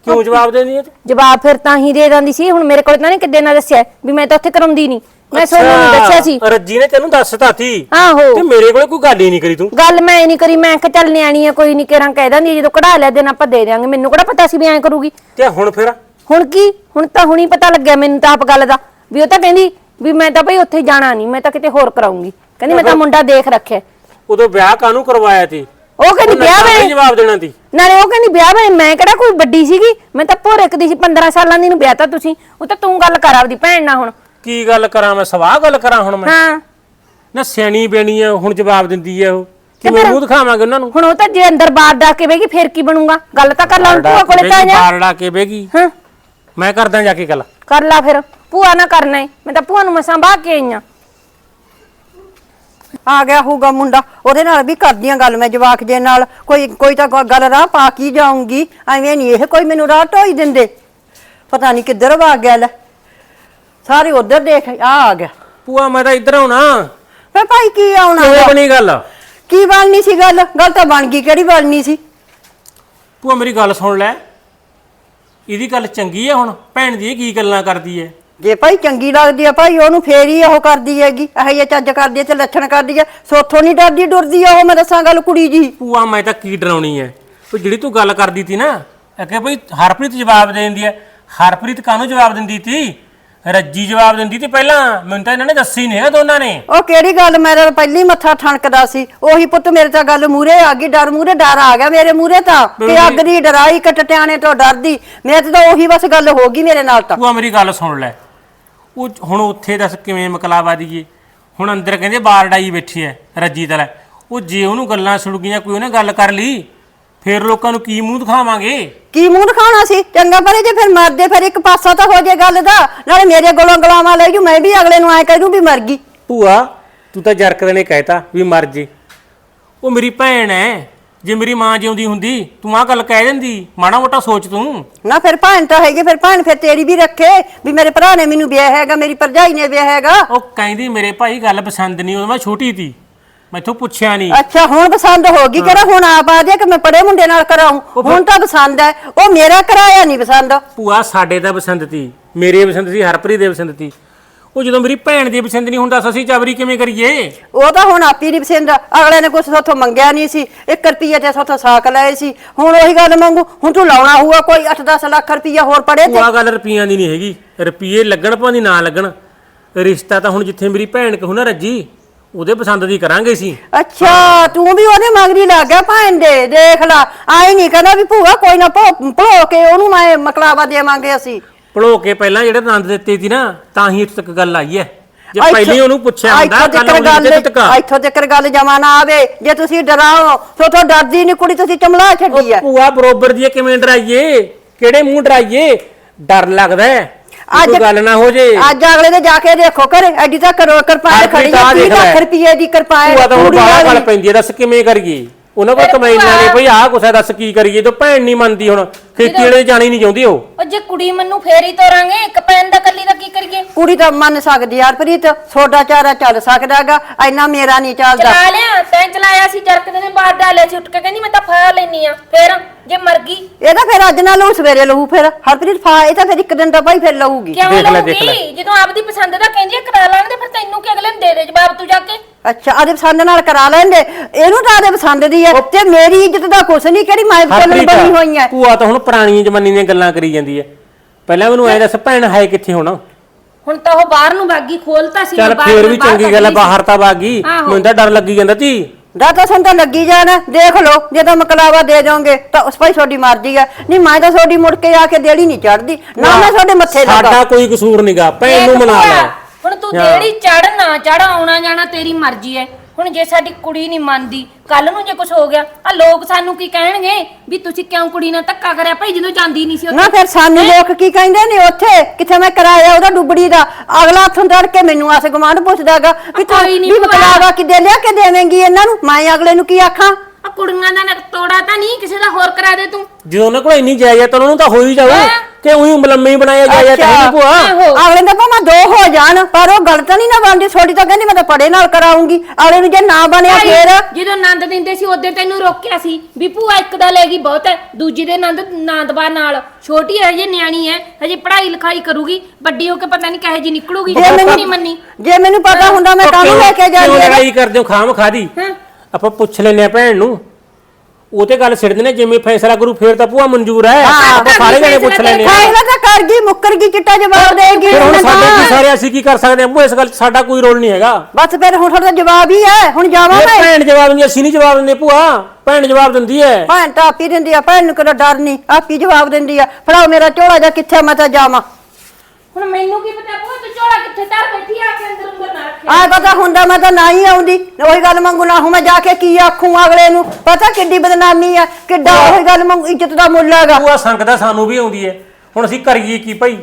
ਕਿਉਂ ਜਵਾਬ ਦੇ ਦਿੰਦੀ ਹੈ ਤੂੰ? ਜਵਾਬ ਫਿਰ ਤਾਂ ਹੀ ਦੇ ਦਿੰਦੀ ਸੀ ਹੁਣ ਮੇਰੇ ਕੋਲ ਤਾਂ ਨਹੀਂ ਕਿੱਦੇ ਨਾ ਦੱਸਿਆ ਵੀ ਮੈਂ ਤਾਂ ਉੱਥੇ ਕਰਾਉਂਦੀ ਨਹੀਂ। ਮੈਂ ਸੋਨੂੰ ਨਹੀਂ ਦੱਸਿਆ ਸੀ। ਅੱਛਾ, ਰੱਜੀ ਨੇ ਤੈਨੂੰ ਦੱਸਤਾ ਤੀ। ਆਹੋ। ਤੇ ਮੇਰੇ ਕੋਲੇ ਕੋਈ ਗੱਲ ਹੀ ਨਹੀਂ ਕਰੀ ਤੂੰ। ਗੱਲ ਮੈਂ ਨਹੀਂ ਕਰੀ ਮੈਂ ਕਿ ਚੱਲ ਨਿਆਣੀ ਆ ਕੋਈ ਨਹੀਂ ਕਿਰਾਂ ਕਹਿ ਦਿੰਦੀ ਜਦੋਂ ਕਢਾ ਲਿਆ ਦਿਨ ਆਪਾਂ ਦੇ ਦਿਆਂਗੇ। ਮੈਨੂੰ ਕਿਹੜਾ ਪਤਾ ਸੀ ਵੀ ਐਂ ਕਰੂਗੀ। ਤੇ ਹੁਣ ਫਿਰ? ਹੁਣ ਕੀ? ਹੁਣ ਤਾਂ ਹੁਣੀ ਪਤਾ ਲੱਗਿਆ ਮੈਨੂੰ ਤਾਂ ਆਪ ਗੱਲ ਦਾ। ਵੀ ਉਹ ਤਾਂ ਕਹਿੰਦੀ ਵੀ ਮੈਂ ਤਾਂ ਭਈ ਉੱਥੇ ਜਾਣਾ ਨਹੀਂ ਮੈਂ ਤਾਂ ਕਿਤੇ ਹੋਰ ਕਰਾਉਂਗੀ। ਕਹਿੰਦੀ ਮੈਂ ਤਾਂ ਮੁੰਡਾ ਦੇਖ ਰੱਖਿਆ। ਉਦੋਂ ਵਿਆਹ ਕਾਹਨੂੰ ਕਰਵਾਇਆ ਤੀ? ਉਹ ਕਹਿੰਦੀ ਵਿਆਹ ਵੇਲੇ ਜਵਾਬ ਦੇਣਾ ਤੀ। ਨਾਲੇ ਉਹ ਕਹਿੰਦੀ ਵਿਆਹ ਵੇਲੇ ਮੈਂ ਕਿਹੜਾ ਕੋਈ ਵੱਡੀ ਸੀਗੀ? ਮੈਂ ਤਾਂ ਭੋਰੇ ਕਦੀ ਸੀ 15 ਸਾਲਾਂ ਦੀ ਨੂੰ ਵਿਆਹ ਤਾਂ ਤੁਸੀਂ। ਉਹ ਤਾਂ ਤੂੰ ਗੱਲ ਕਰ ਆਪਦੀ ਭੈਣ ਨਾਲ ਹੁਣ। ਕੀ ਗੱਲ ਕਰਾਂ ਮੈਂ ਸਵਾਹ ਗੱਲ ਕਰਾਂ ਹੁਣ ਮੈਂ। ਹਾਂ। ਨਾ ਸਿਆਣੀ ਬੇਣੀ ਆ ਹੁਣ ਜਵਾਬ ਦਿੰਦੀ ਆ ਉਹ। ਕਿਵੇਂ ਮੂੰਹ ਦਿਖਾਵਾਂਗੇ ਉਹਨਾਂ ਨੂੰ? ਹੁਣ ਉਹ ਤਾਂ ਜੇ ਅੰਦਰ ਬਾਹਰ ਡਾ ਕੇ ਬੈਗੀ ਫੇਰ ਕੀ ਬਣੂਗਾ? ਗੱਲ ਤਾਂ ਕਰ ਲਾ ਭੂਆ ਕੋਲੇ ਤਾਂ ਜਾ। ਬਾਰੜਾ ਕੇ ਬੇਗੀ ਹਾਂ। ਮੈਂ ਕਰਦਾ ਜਾ ਕੇ ਗੱਲ। ਕਰ ਲਾ ਫਿਰ। ਭੂਆ ਨਾ ਕਰਨਾ। ਮੈਂ ਤਾਂ ਭੂਆ ਨੂੰ ਮਸਾਂ ਬਾਹ ਕੇ ਆਈਆਂ ਆ ਗਿਆ ਹੋਊਗਾ ਮੁੰਡਾ। ਉਹਦੇ ਨਾਲ ਵੀ ਕਰਦੀਆਂ ਗੱਲ ਮੈਂ ਜਵਾਕ ਦੇ ਨਾਲ। ਕੋਈ ਕੋਈ ਤਾਂ ਗ- ਗੱਲ ਰਾਹ ਪਾ ਕੀ ਜਾਊਂਗੀ। ਐਵੇਂ ਨਹੀਂ ਇਹ ਕੋਈ ਮੈਨੂੰ ਰਾਹ ਢੋਈ ਦਿੰਦੇ। ਪਤਾ ਨਹੀਂ ਕਿੱਧਰ ਵਾ ਗਿਆ ਲੈ। ਸਾਰੇ ਉਧਰ ਦੇਖ ਆ ਆ ਗਿਆ। ਭੂਆ ਮੈਂ ਤਾਂ ਇੱਧਰ ਆਉਣਾ। ਫੇ ਭਾਈ ਕੀ ਆਉਣਾ ਕਿਵੇਂ ਵਾ? ਬਣੀ ਗੱਲ? ਕੀ ਬਣਨੀ ਸੀ ਗੱਲ? ਗੱਲ ਤਾਂ ਬਣ ਗਈ ਕਿਹੜੀ ਬਣਨੀ ਸੀ? ਭੂਆ ਮੇਰੀ ਗੱਲ ਸੁਣ ਲੈ। ਇਹਦੀ ਗੱਲ ਚੰਗੀ ਆ ਹੁਣ। ਭੈਣ ਦੀ ਇਹ ਕੀ ਗੱਲਾਂ ਕਰਦੀ ਐ? ਜੇ ਭਾਈ ਚੰਗੀ ਲੱਗਦੀ ਆ ਭਾਈ ਉਹਨੂੰ ਫੇਰ ਹੀ ਉਹ ਕਰਦੀ ਹੈਗੀ। ਇਹ ਜੇ ਚੱਜ ਕਰਦੀ ਤੇ ਲੱਛਣ ਕਰਦੀ ਆ। ਸੋਥੋਂ ਨਹੀਂ ਡਰਦੀ ਡੁਰਦੀ ਆ ਉਹ ਮੈਂ ਦੱਸਾਂ ਗੱਲ ਕੁੜੀ ਜੀ। ਭੂਆ ਮੈਂ ਤਾਂ ਕੀ ਡਰਾਉਣੀ ਐ? ਉਹ ਜਿਹੜੀ ਤੂੰ ਗੱਲ ਕਰਦੀ ਤੀ ਨਾ ਕਿ ਭਈ ਹਰਪ੍ਰੀਤ ਜਵਾਬ ਦੇ ਦਿੰਦੀ ਐ। ਹਰਪ੍ਰੀਤ ਕਾਹਨੂੰ ਜਵਾਬ ਦਿੰਦੀ ਤੀ? ਰੱਜੀ ਜਵਾਬ ਦਿੰਦੀ ਤੀ ਪਹਿਲਾਂ। ਮੈਨੂੰ ਤਾਂ ਇਹਨਾਂ ਨੇ ਦੱਸੀ ਨਹੀਂ ਹੈਗਾ ਦੋਨਾਂ ਨੇ। ਉਹ ਕਿਹੜੀ ਗੱਲ ਮੇਰਾ ਪਹਿਲੀ ਮੱਥਾ ਠਣਕਦਾ ਸੀ। ਉਹੀ ਪੁੱਤ ਮੇਰੇ ਤਾਂ ਗੱਲ ਮੂਰੇ ਆ ਗਈ ਡਰ ਮੂਰੇ ਡਰ ਆ ਗਿਆ ਮੇਰੇ ਮੂਰੇ ਤਾਂ। ਕਿ ਅੱਗ ਦੀ ਡਰਾਈ ਕਟਟਿਆਣੇ ਤੋਂ ਡਰਦੀ। ਮੇਰੇ ਤੇ ਤਾਂ ਉਹੀ ਬਸ ਗੱਲ ਹੋ ਗਈ ਮੇਰੇ ਨਾਲ ਤਾਂ। ਭੂਆ ਮੇਰੀ ਗੱਲ ਸੁਣ ਲੈ। ਉਹ ਹੁਣ ਉੱਥੇ ਦੱਸ ਕਿਵੇਂ ਮਕਲਾਵਾ ਦੀਏ ਹੁਣ ਅੰਦਰ ਕਹਿੰਦੇ ਬਾਰਡਾਈ ਬੈਠੀ ਐ ਰੱਜੀ ਤਲ ਉਹ ਜੇ ਉਹਨੂੰ ਗੱਲਾਂ ਸੁਣ ਗਈਆਂ ਕੋਈ ਉਹਨੇ ਗੱਲ ਕਰ ਲਈ ਫੇਰ ਲੋਕਾਂ ਨੂੰ ਕੀ ਮੂੰਹ ਦਿਖਾਵਾਂਗੇ? ਕੀ ਮੂੰਹ ਦਿਖਾਉਣਾ ਸੀ? ਚੰਗਾ ਪਰੇ ਜੇ ਫਿਰ ਮਰਦੇ ਫਿਰ ਇੱਕ ਪਾਸਾ ਤਾਂ ਹੋ ਜੇ ਗੱਲ ਦਾ। ਨਾਲੇ ਮੇਰੇ ਗਲੋਂ ਗਲਾਵਾਂ ਲੈ ਜੂ ਮੈਂ ਵੀ ਅਗਲੇ ਨੂੰ ਐ ਕਹਿ ਦੂੰ ਵੀ ਮਰ ਗਈ। ਭੂਆ ਤੂੰ ਤਾਂ ਜਰਕਦੇ ਨੇ ਕਹਿਤਾ ਵੀ ਮਰ ਜੇ। ਉਹ ਮੇਰੀ ਭੈਣ ਐ। ਜੇ ਮੇਰੀ ਮਾਂ ਜਿਉਂਦੀ ਹੁੰਦੀ ਤੂੰ ਆਹ ਗੱਲ ਕਹਿ ਦਿੰਦੀ ਮਾੜਾ ਮੋਟਾ ਸੋਚ ਤੂੰ। ਨਾ ਫਿਰ ਭੈਣ ਤਾਂ ਹੈਗੀ ਫਿਰ ਭੈਣ ਫਿਰ ਤੇਰੀ ਵੀ ਰੱਖੇ ਵੀ ਮੇਰੇ ਭਰਾ ਨੇ ਮੈਨੂੰ ਵਿਆਹ ਹੈਗਾ ਮੇਰੀ ਭਰਜਾਈ ਨੇ ਵਿਆਹ ਹੈਗਾ। ਉਹ ਕਹਿੰਦੀ ਮੇਰੇ ਭਾਈ ਗੱਲ ਪਸੰਦ ਨਹੀਂ ਉਦੋਂ ਮੈਂ ਛੋਟੀ ਸੀ ਮੈਥੋਂ ਪੁੱਛਿਆ ਨਹੀਂ। ਅੱਛਾ ਹੁਣ ਪਸੰਦ ਹੋ ਗਈ ਕਿਹੜਾ ਹੁਣ ਆਪ ਆ ਜੇ ਕਿ ਮੈਂ ਪੜੇ ਮੁੰਡੇ ਨਾਲ ਕਰਾਉਂ ਹੁਣ ਤਾਂ ਪਸੰਦ ਹੈ ਉਹ ਮੇਰਾ ਕਰਾਇਆ ਨਹੀਂ ਪਸੰਦ। ਭੂਆ ਸਾਡੇ ਤਾਂ ਪਸੰਦ ਤੀ ਮੇਰੇ ਪਸੰਦ ਸੀ ਹਰਪ੍ਰੀਤ ਦੇ ਪਸੰਦ ਤੀ। ਉਹ ਜਦੋਂ ਮੇਰੀ ਭੈਣ ਦੀ ਪਸੰਦ ਨਹੀਂ ਹੁੰਦਾ ਅਸੀਂ ਚਾਬਰੀ ਕਿਵੇਂ ਕਰੀਏ? ਉਹ ਤਾਂ ਹੁਣ ਆਪੀ ਨਹੀਂ ਪਸੰਦ। ਅਗਲੇ ਨੇ ਕੁਛ ਸਾਥੋਂ ਮੰਗਿਆ ਨਹੀਂ ਸੀ। 1 ਰੁਪਈਆ ਤੇ ਸਾਥੋਂ ਸਾਕ ਲਏ ਸੀ। ਹੁਣ ਉਹੀ ਗੱਲ ਮੰਗੂ ਹੁਣ ਤੂੰ ਲਾਉਣਾ ਹੋਊਗਾ ਕੋਈ 8-10 ਲੱਖ ਰੁਪਈਆ ਹੋਰ ਪੜੇ ਤੇ। ਭੂਆ ਗੱਲ ਰੁਪਈਆਂ ਦੀ ਨਹੀਂ ਹੈਗੀ। ਰੁਪਈਏ ਲੱਗਣ ਭਾਵੇਂ ਨਾ ਲੱਗਣ। ਰਿਸ਼ਤਾ ਤਾਂ ਹੁਣ ਜਿੱਥੇ ਮੇਰੀ ਭੈਣ ਕਹੂ ਨਾ ਰੱਜੀ ਉਹਦੇ ਪਸੰਦ ਦੀ ਕਰਾਂਗੇ ਸੀ ਅੱਛਾ ਤੂੰ ਵੀ ਉਹਦੇ ਮੰਗਦੀ ਲੱਗ ਗਿਆ ਭੈਣ ਦੇ। ਦੇਖ ਲਾ ਆਈ ਨਹੀਂ ਕਹਿੰਦਾ ਵੀ ਭੂਆ ਕੋਈ ਨਾ ਭੋ ਭੋ ਕੇ ਉਹਨੂੰ ਮੈਂ ਮਕਲਾਵਾ ਦੇਵਾਂਗੇ ਅਸੀਂ। ਭਲੋ ਕੇ ਪਹਿਲਾਂ ਜਿਹੜੇ ਆਨੰਦ ਦਿੱਤੇ ਸੀ ਨਾ ਤਾਂ ਹੀ ਇੱਥੇ ਤੱਕ ਗੱਲ ਆਈ ਹੈ। ਜੇ ਇੱਥੋਂ- ਪਹਿਲਾਂ ਉਹਨੂੰ ਪੁੱਛਿਆ ਹੁੰਦਾ ਇੱਥੋਂ ਗੱਲ ਤੱਕ ਤੇ ਟਿਕਾ ਇੱਥੋਂ ਤੱਕ ਗੱਲ ਜਮਾ ਨਾ ਆਵੇ। ਜੇ ਤੁਸੀਂ ਡਰਾਓ ਸੋ ਤੋਂ ਡਰਦੀ ਨਹੀਂ ਕੁੜੀ ਤੁਸੀਂ ਚਮਲਾ ਛੱਡੀ ਹੈ। ਭੂਆ ਬਰੋਬਰ ਦੀ ਹੈ, ਕਿਵੇਂ ਡਰਾਈਏ? ਕਿਹੜੇ ਮੂੰਹ ਡਰਾਈਏ? ਡਰ ਲੱਗਦਾ ਹੈ। ਕਿ ਕੋਈ ਗੱਲ ਨਾ ਹੋ ਜੇ। ਅੱਜ ਅਗਲੇ ਦੇ ਜਾ ਕੇ ਦੇਖੋ ਕਰ ਐਡੀ ਤਾਂ ਕਰੋ ਕਿਰਪਾਨ ਹਰਪ੍ਰੀਤ ਖੜੀ ਆਹ ਹੈ 30 ਦੇਖ ਲੈ। ਲੱਖ ਰੁਪਏ ਦੀ ਕਿਰਪਾਨ ਭੂਆ ਤਾਂ ਹੁਣ ਬਾਹਰ ਗੱਲ ਵਾਲੀ। ਪੈਂਦੀ ਹੈ ਦੱਸ ਕਿਵੇਂ ਕਰੀਏ? ਉਹਨਾਂ ਕੋਲ ਕਮਾਈਆਂ ਨੇ ਭਈ ਆਹ ਕੁਛ ਹੈ ਦੱਸ ਕੀ ਕਰੀਏ? ਤਾਂ ਭੈਣ ਨਹੀਂ ਮੰਨਦੀ ਹੁਣ। ਖੇਤੀ ਵਾਲੇ ਜਾਣੀ ਨਹੀਂ ਚਾਹੁੰਦੀ ਉਹ? ਉਹ ਜੇ ਕੁੜੀ ਮੈਨੂੰ ਫੇਰ ਹੀ ਤੋਰਾਂਗੇ ਕਪੈਨ ਦਾ ਕੱਲੀ ਦਾ ਕੀ ਕਰੀਏ? ਕੁੜੀ ਤਾਂ ਮੰਨ ਸਕਦੀ ਯਾਰ ਪ੍ਰੀਤ ਸੋਡਾ ਚਾਰਾ ਚੱਲ ਸਕਦਾਗਾ ਇੰਨਾ ਮੇਰਾ ਨਹੀਂ ਚੱਲਦਾ। ਚਲਾ ਲਿਆ ਤੈਂ ਚਲਾਇਆ ਸੀ ਜਰਕਦੇ ਨੇ ਬਾਹਰ ਡਾਲਿਆ ਸੀ ਉੱਠ ਕੇ ਕਹਿੰਦੀ ਮੈਂ ਤਾਂ ਫਾ ਲੈਣੀ ਆ ਫੇਰ ਜੇ ਮਰ ਗਈ। ਇਹ ਤਾਂ ਫਿਰ ਅੱਜ ਨਾ ਲਊ ਸਵੇਰੇ ਲਊ ਫਿਰ ਹਰਪ੍ਰੀਤ ਫਾ ਇਹ ਤਾਂ ਫਿਰ ਇੱਕ ਦਿਨ ਤਾਂ ਭਾਈ ਫਿਰ ਲਊਗੀ ਕਿਉਂ ਦੇਖ ਲੈ, ਦੇਖ ਲੈ। ਲਊਗੀ ਜਦੋਂ ਆਪਦੀ ਪਸੰਦ ਦਾ ਕਹਿੰਦੀ ਆ ਕਰਾ ਲਾਂਗੇ ਫਿਰ ਤੈਨੂੰ ਕੀ ਅਗਲੇ ਨੂੰ ਦੇ ਦੇ ਜਵਾਬ ਤੂੰ ਜਾ ਕੇ? ਅੱਛਾ ਆਦੇ ਪਸੰਦ ਨਾਲ ਕਰਾ ਲੈਂਦੇ ਇਹਨੂੰ ਤਾਂ ਆਦੇ ਪਸੰਦ ਦੀ ਹੈ ਤੇ ਮੇਰੀ ਇੱਜ਼ਤ ਦਾ ਕੁਛ ਨਹੀਂ ਕਿਹੜੀ ਮੈਂ ਚੱਲਣ ਬਣੀ ਹੋਈ ਹੈ ਭੂਆ ਤਾਂ ਹੁਣ ਪੁਰਾਣੀਆਂ ਜ਼ਮਾਨੇ ਦੀਆਂ ਗੱਲਾਂ ਕਰੀ ਜਾਂਦੀ ਹੈ ਪਹਿਲਾਂ ਮੈਨੂੰ ਐ ਦੱਸ ਭੈਣ ਹੈ ਕਿੱਥੇ ਹੁਣ? ਹੁਣ ਤਾਂ ਉਹ ਬਾਹਰ ਨੂੰ ਬਾਗੀ ਖੋਲਤਾ ਸੀ ਚੱਲ ਫੇਰ ਵੀ ਚੰਗੀ ਗੱਲ ਹੈ ਬਾਹਰ ਤਾਂ ਬਾਗੀ। ਮੈਨੂੰ ਤਾਂ ਡਰ ਲੱਗੀ ਜਾਂਦਾ ਤੀ ਦਾ ਤਾਂ ਸਾਨੂੰ ਤਾਂ ਲੱਗੀ ਜਾਣਾ ਦੇਖ ਲਓ ਜੇ ਤਾਂ ਮਕਲਾਵਾ ਦੇ ਜਾਓਗੇ ਤਾਂ ਉਸ ਭਾਈ ਤੁਹਾਡੀ ਮਰਜ਼ੀ ਹੈ ਨਹੀਂ ਮੈਂ ਤਾਂ ਤੁਹਾਡੀ ਮੁੜ ਕੇ ਆ ਕੇ ਦੇੜੀ ਨਹੀਂ ਚੜਦੀ ਨਾ ਮੈਂ ਤੁਹਾਡੇ ਮੱਥੇ ਲੱਗਾ। ਸਾਡਾ ਕੋਈ ਕਸੂਰ ਨਹੀਂਗਾ ਭੈਣ ਨੂੰ ਮਨਾ ਲੈ। ਹੁਣ ਤੂੰ। ਦੇੜੀ ਚੜ ਨਾ ਚੜ ਆਉਣਾ ਜਾਣਾ ਤੇਰੀ ਮਰਜ਼ੀ ਹੈ ਹੁਣ ਜੇ ਸਾਡੀ ਕੁੜੀ ਨਹੀਂ ਮੰਨਦੀ ਕੱਲ ਨੂੰ ਜੇ ਕੁਝ ਹੋ ਗਿਆ ਆ ਲੋਕ ਸਾਨੂੰ ਕੀ ਕਹਿਣਗੇ? ਵੀ ਤੁਸੀਂ ਕਿਉਂ ਕੁੜੀ ਨਾਲ ਧੱਕਾ ਕਰਿਆ? ਭਾਈ ਜਦੋਂ ਜਾਂਦੀ ਨਹੀਂ ਸੀ ਉੱਥੇ। ਨਾ ਫਿਰ ਸਾਨੂੰ ਲੋਕ ਕੀ ਕਹਿੰਦੇ ਨੇ ਉੱਥੇ? ਕਿੱਥੇ ਮੈਂ ਕਰਾਇਆ ਉਹਦਾ ਡੁੱਬੜੀ ਦਾ? ਅਗਲਾ ਹੱਥੋਂ ਧੜ ਕੇ ਮੈਨੂੰ ਆਸੇ ਗਵਾਂਢ ਪੁੱਛਦਾਗਾ ਵੀ ਤੂੰ ਕੋਈ ਨੀ ਵੀ ਭੂਆ। ਮਕਲਾਵਾ ਕਿੱਦੇ ਲਿਆ ਕੇ ਦੇਵੇਂਗੀ ਇਹਨਾਂ ਨੂੰ? ਮੈਂ ਅਗਲੇ ਨੂੰ ਕੀ ਆਖਾਂ? ਕੁੜੀਆਂ ਦਾ ਨਕ ਤੋੜਾ ਤਾਂ ਨਹੀਂ ਕਿਸੇ ਦਾ ਹੋਰ ਕਰਾ ਦੇ ਤੂੰ। ਜਦੋਂ ਉਹਨਾਂ ਕੋਲ ਇੰਨੀ ਜਾਇਦਾਦ ਤਾਂ ਉਹਨਾਂ ਨੂੰ ਤਾਂ ਹੋ ਹੀ ਜਾਊ। ਹਾਂ। ਕਿ ਉਹੀ ਮਲੰਮੇ ਹੀ ਬਣਾਇਆ ਜਾਇਦਾਦ ਹੈ ਨੀ ਭੂਆ। ਆਹੋ। ਅਗਲੇ ਦਾ ਭਾਵੇਂ ਦੋ ਹੋ ਜਾਣ ਪਰ ਉਹ ਗਲਤ ਨਹੀਂ ਨਾ ਬਣਦੀ। ਛੋਟੀ ਤਾਂ ਕਹਿੰਦੀ ਮੈਂ ਤਾਂ ਪੜੇ ਨਾਲ ਕਰਾਉਂਗੀ ਅਗਲੇ ਨੂੰ ਜੇ ਨਾ ਬਣਿਆ ਭਾਈ, ਫੇਰ? ਜਦੋਂ ਨੰਦ ਦਿੰਦੇ ਸੀ ਉਦੋਂ ਤੈਨੂੰ ਰੋਕਿਆ ਸੀ ਵੀ ਭੂਆ ਇੱਕ ਦਾ ਲੈ ਗਈ ਬਹੁਤ। ਹੈ ਦੂਜੀ ਦੇ ਨੰਦ ਨੰਦਬਾ ਨਾਲ। ਛੋਟੀ ਹੈ ਹਜੇ ਨਿਆਣੀ ਹੈ ਹਜੇ ਪੜ੍ਹਾਈ ਲਿਖਾਈ ਕਰੂਗੀ। ਵੱਡੀ ਹੋ ਕੇ ਪਤਾ ਨਹੀਂ ਕਹੇ ਜੀ ਨਿਕਲੂਗੀ ਜੇ ਉਹ ਮੈਨੂੰ ਨਹੀਂ ਮੰਨੀ। ਜੇ ਮੈਨੂੰ ਪਤਾ ਹੁੰਦਾ ਮੈਂ ਕਾਹਨੂੰ ਲੈ ਕੇ ਕਿਉਂ ਜਾਂਦੀ ਲੜਾਈ ਕਰਦੇ ਹੋ? ਖਾਮ ਖਾਦੀ। ਹਾਂ? ਆਪਾਂ ਪੁੱਛ ਲੈਨੇ ਆ ਭੈਣ ਨੂੰ। ਉਹ ਤੇ ਗੱਲ ਛਿੜਦੇ ਨੇ ਜਿਵੇਂ ਫੈਸਲਾ ਕਰੂ ਫੇਰ ਤਾਂ ਭੂਆ ਮਨਜ਼ੂਰ ਹੈ। ਹਾਂ, ਆਪਾਂ ਸਾਰੇ ਜਣੇ ਪੁੱਛ ਲੈਨੇ ਆ ਫਾਇਦਾ ਤਾਂ ਕਰ ਗਈ ਮੁੱਕਰ ਗਈ ਚਿੱਟਾ ਜਵਾਬ ਦੇਗੀ ਫਿਰ ਹੁਣ ਸਾਡੇ ਕੀ। ਸਾਰੇ ਅਸੀਂ ਕੀ ਕਰ ਸਕਦੇ ਹਾਂ? ਭੂਆ ਇਸ ਗੱਲ 'ਚ ਸਾਡਾ ਕੋਈ ਰੋਲ ਨਹੀਂ ਹੈਗਾ। ਬਸ ਫਿਰ ਹੁਣ ਤੁਹਾਡਾ ਜਵਾਬ ਹੀ ਹੈ ਹੁਣ ਜਾਵਾਂ ਇਹ ਮੈਂ। ਭੈਣ ਜਵਾਬ ਨਹੀਂ ਅਸੀਂ ਨਹੀਂ ਜਵਾਬ ਦਿੰਦੇ ਭੂਆ। ਭੈਣ ਜਵਾਬ ਦਿੰਦੀ ਹੈ। ਭੈਣ ਤਾਂ ਆਪੀ ਦਿੰਦੀ ਆ ਭੈਣ ਨੂੰ ਕਿਹੜਾ ਡਰ ਨਹੀਂ ਆਪੀ ਜਵਾਬ ਦਿੰਦੀ ਆ। ਫੜਾਓ ਮੇਰਾ ਝੋਲਾ ਜਾ ਕਿੱਥੇ ਮੈਂ ਤਾਂ ਜਾਵਾਂ। ਹੁਣ ਮੈਨੂੰ ਕੀ ਪਤਾ ਭੂਆ ਤੂੰ ਝੋਲਾ ਕਿੱਥੇ ਧਰ ਬੈਠੀ ਆ ਕੇ ਅੰਦਰ ਅੰਦਰ ਨਾ ਰੱਖਿਆ ਆ ਪਤਾ ਹੁੰਦਾ ਮੈਂ ਤਾਂ ਨਾ ਹੀ ਆਉਂਦੀ ਉਹੀ ਗੱਲ ਮੰਗੂ ਨਾ ਹੂੰ ਮੈਂ ਜਾ ਕੇ ਕੀ ਆਖੂੰ ਅਗਲੇ ਨੂੰ। ਪਤਾ ਕਿੱਡੀ ਬਦਨਾਮੀ ਆ ਕਿੱਡਾ ਉਹੀ ਗੱਲ ਮੰਗੂ ਇੱਜ਼ਤ ਦਾ ਮੁੱਲ ਹੈਗਾ। ਭੂਆ ਸੰਗਦਾ ਸਾਨੂੰ ਵੀ ਆਉਂਦੀ ਹੈ ਹੁਣ ਅਸੀਂ ਕਰੀਏ ਕੀ ਭਾਈ?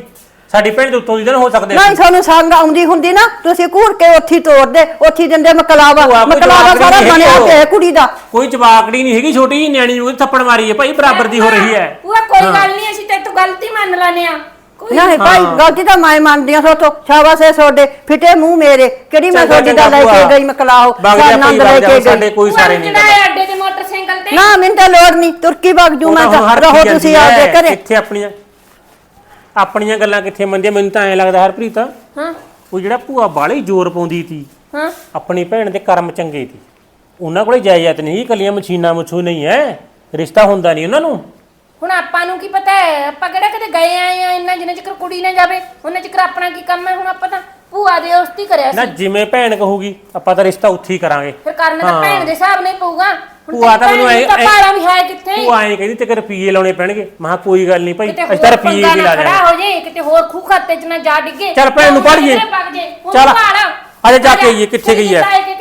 ਸਾਡੀ ਭੈਣ ਦੇ ਉੱਤੋਂ ਦੀ ਤਾਂ ਨਾ ਹੋ ਸਕਦੇ ਨਹੀਂ ਤੁਹਾਨੂੰ ਸੰਗ ਆਉਂਦੀ ਹੁੰਦੀ ਨਾ ਤੁਸੀਂ ਘੂਰ ਕੇ ਉੱਥੀ ਤੋੜਦੇ ਉੱਥੀ ਦਿੰਦੇ ਮਕਲਾਵਾ। ਭੂਆ ਕੋਈ ਮਕਲਾਵਾ ਜਵਾਬ ਸਾਰਾ ਨਹੀਂ ਬਣਿਆ ਹੈਗੀ ਤੇ ਉਹ। ਕੁੜੀ ਦਾ। ਕੋਈ ਜਵਾਕੜੀ ਨਹੀਂ ਹੈਗੀ ਛੋਟੀ ਜਿਹੀ ਨਿਆਣੀ ਨੂੰ ਥੱਪੜ ਮਾਰੀ ਹੈ ਭਾਈ ਬਰਾਬਰ ਦੀ ਹੋ ਰਹੀ ਹੈ। ਭੂਆ ਕੋਈ ਗੱਲ ਨਹੀਂ ਅਸੀਂ ਤੇ ਤੂੰ ਗਲਤੀ ਮੰਨ ਲੈਨੇ ਆ ਨਹੀਂ ਭਾਈ। ਗਲਤੀ ਤਾਂ ਮੈਂ ਮੰਨਦੀ ਆ ਸੋਤੋ ਸ਼ਾਬਾਸ਼ ਏ ਤੁਹਾਡੇ ਫਿੱਟੇ ਮੂੰਹ ਮੇਰੇ ਕਿਹੜੀ ਮੈਂ ਤੁਹਾਡੀ ਦਾ ਲੈ ਕੇ। ਗਈ ਮਕਲਾਓ ਆਨੰਦ ਲੈ ਕੇ ਸਾਡੇ ਗਈ। ਕੋਈ ਸਾਰੇ ਨਹੀਂ ਚੜਾਇਆ ਅੱਡੇ ਤੇ ਮੋਟਰਸਾਈਕਲ ਤੇ ਨਾ ਮੈਨੂੰ ਤਾਂ ਲੋੜ ਨਹੀਂ ਤੁਰਕੀ ਵਗ ਜੂ ਮੈਂ ਤਾਂ ਰਹੋ ਤੁਸੀਂ ਆਪਦੇ ਘਰੇ। ਕਿੱਥੇ ਆਪਣੀਆਂ ਆਪਣੀਆਂ ਗੱਲਾਂ ਕਿੱਥੇ ਮੰਨਦੀਆਂ ਮੈਨੂੰ ਤਾਂ ਐਂ ਲੱਗਦਾ ਹਰਪ੍ਰੀਤ। ਹਾਂ। ਉਹ ਜਿਹੜਾ ਭੂਆ ਬਾਲੀ ਜ਼ੋਰ ਪਾਉਂਦੀ ਸੀ ਹਾਂ। ਆਪਣੀ ਭੈਣ ਦੇ ਕਰਮ ਚੰਗੇ ਸੀ ਉਹਨਾਂ ਕੋਲੇ ਜਾਇਦਾਦ ਨਹੀਂ ਕੱਲੀਆਂ ਮਸ਼ੀਨਾਂ ਮੁਛੂ ਨਹੀਂ ਹੈ ਰਿਸ਼ਤਾ ਹੁੰਦਾ ਨਹੀਂ ਉਹਨਾਂ ਨੂੰ। ਹੁਣ ਆਪਾਂ ਨੂੰ ਕੀ ਪਤਾ ਹੈ? ਆਪਾਂ ਕਿਹੜਾ ਕਦੇ ਗਏ ਆਏ ਆ ਇੰਨਾ ਜਿੰਨਾ ਚਿਰ ਕੁੜੀ ਨਾ ਜਾਵੇ ਉਹਨਾਂ ਚਿਰ ਆਪਣਾ ਕੀ ਕੰਮ ਹੈ ਹੁਣ ਆਪਾਂ ਤਾਂ ਭੂਆ ਦੇ ਉਸਤੀ ਕਰਿਆ ਨਾ ਸੀ। ਜਿਵੇਂ ਭੈਣ ਕਹੂਗੀ ਆਪਾਂ ਤਾਂ ਰਿਸ਼ਤਾ ਉੱਥੇ ਹੀ ਕਰਾਂਗੇ। ਫਿਰ ਕਰਨ ਤਾਂ ਹਾਂ। ਭੈਣ ਦੇ ਹਿਸਾਬ ਨਾਲ ਹੀ ਪਊਗਾ। ਹੁਣ ਭੂਆ ਤਾਂ ਤੇਰੀ ਮੈਨੂੰ ਭੈਣ ਐਂ- ਨੂੰ ਤਾਂ ਐਂ- ਭਾੜਾ ਵੀ ਹੈ ਕਿੱਥੇ? ਭੂਆ ਐਂ ਕਹਿੰਦੀ ਤੇ ਕਿ ਰੁਪਈਏ ਲਾਉਣੇ ਪੈਣਗੇ। ਮੈਂ ਕਿਹਾ ਕੋਈ ਗੱਲ ਨਹੀਂ ਭਾਈ ਕਿਤੇ ਅਸੀਂ ਤਾਂ ਹੋਰ ਰੁਪਈਏ ਪੰਗਾ ਕੀ ਨਾ ਲਾ ਖੜਾ ਹੋ ਜੇ ਕਿਤੇ ਹੋਰ ਖੂ ਖਾਤੇ ਚ ਨਾ ਜਾ ਡਿੱਗੇ। ਚੱਲ ਭੈਣ ਨੂੰ ਉਹਨੂੰ ਚੱਲ। ਭਾਲ। ਆਜਾ ਜਾ ਕੇ ਆਈਏ, ਕਿੱਥੇ ਗਈ ਹੈ? ਤਾਏ ਕੇ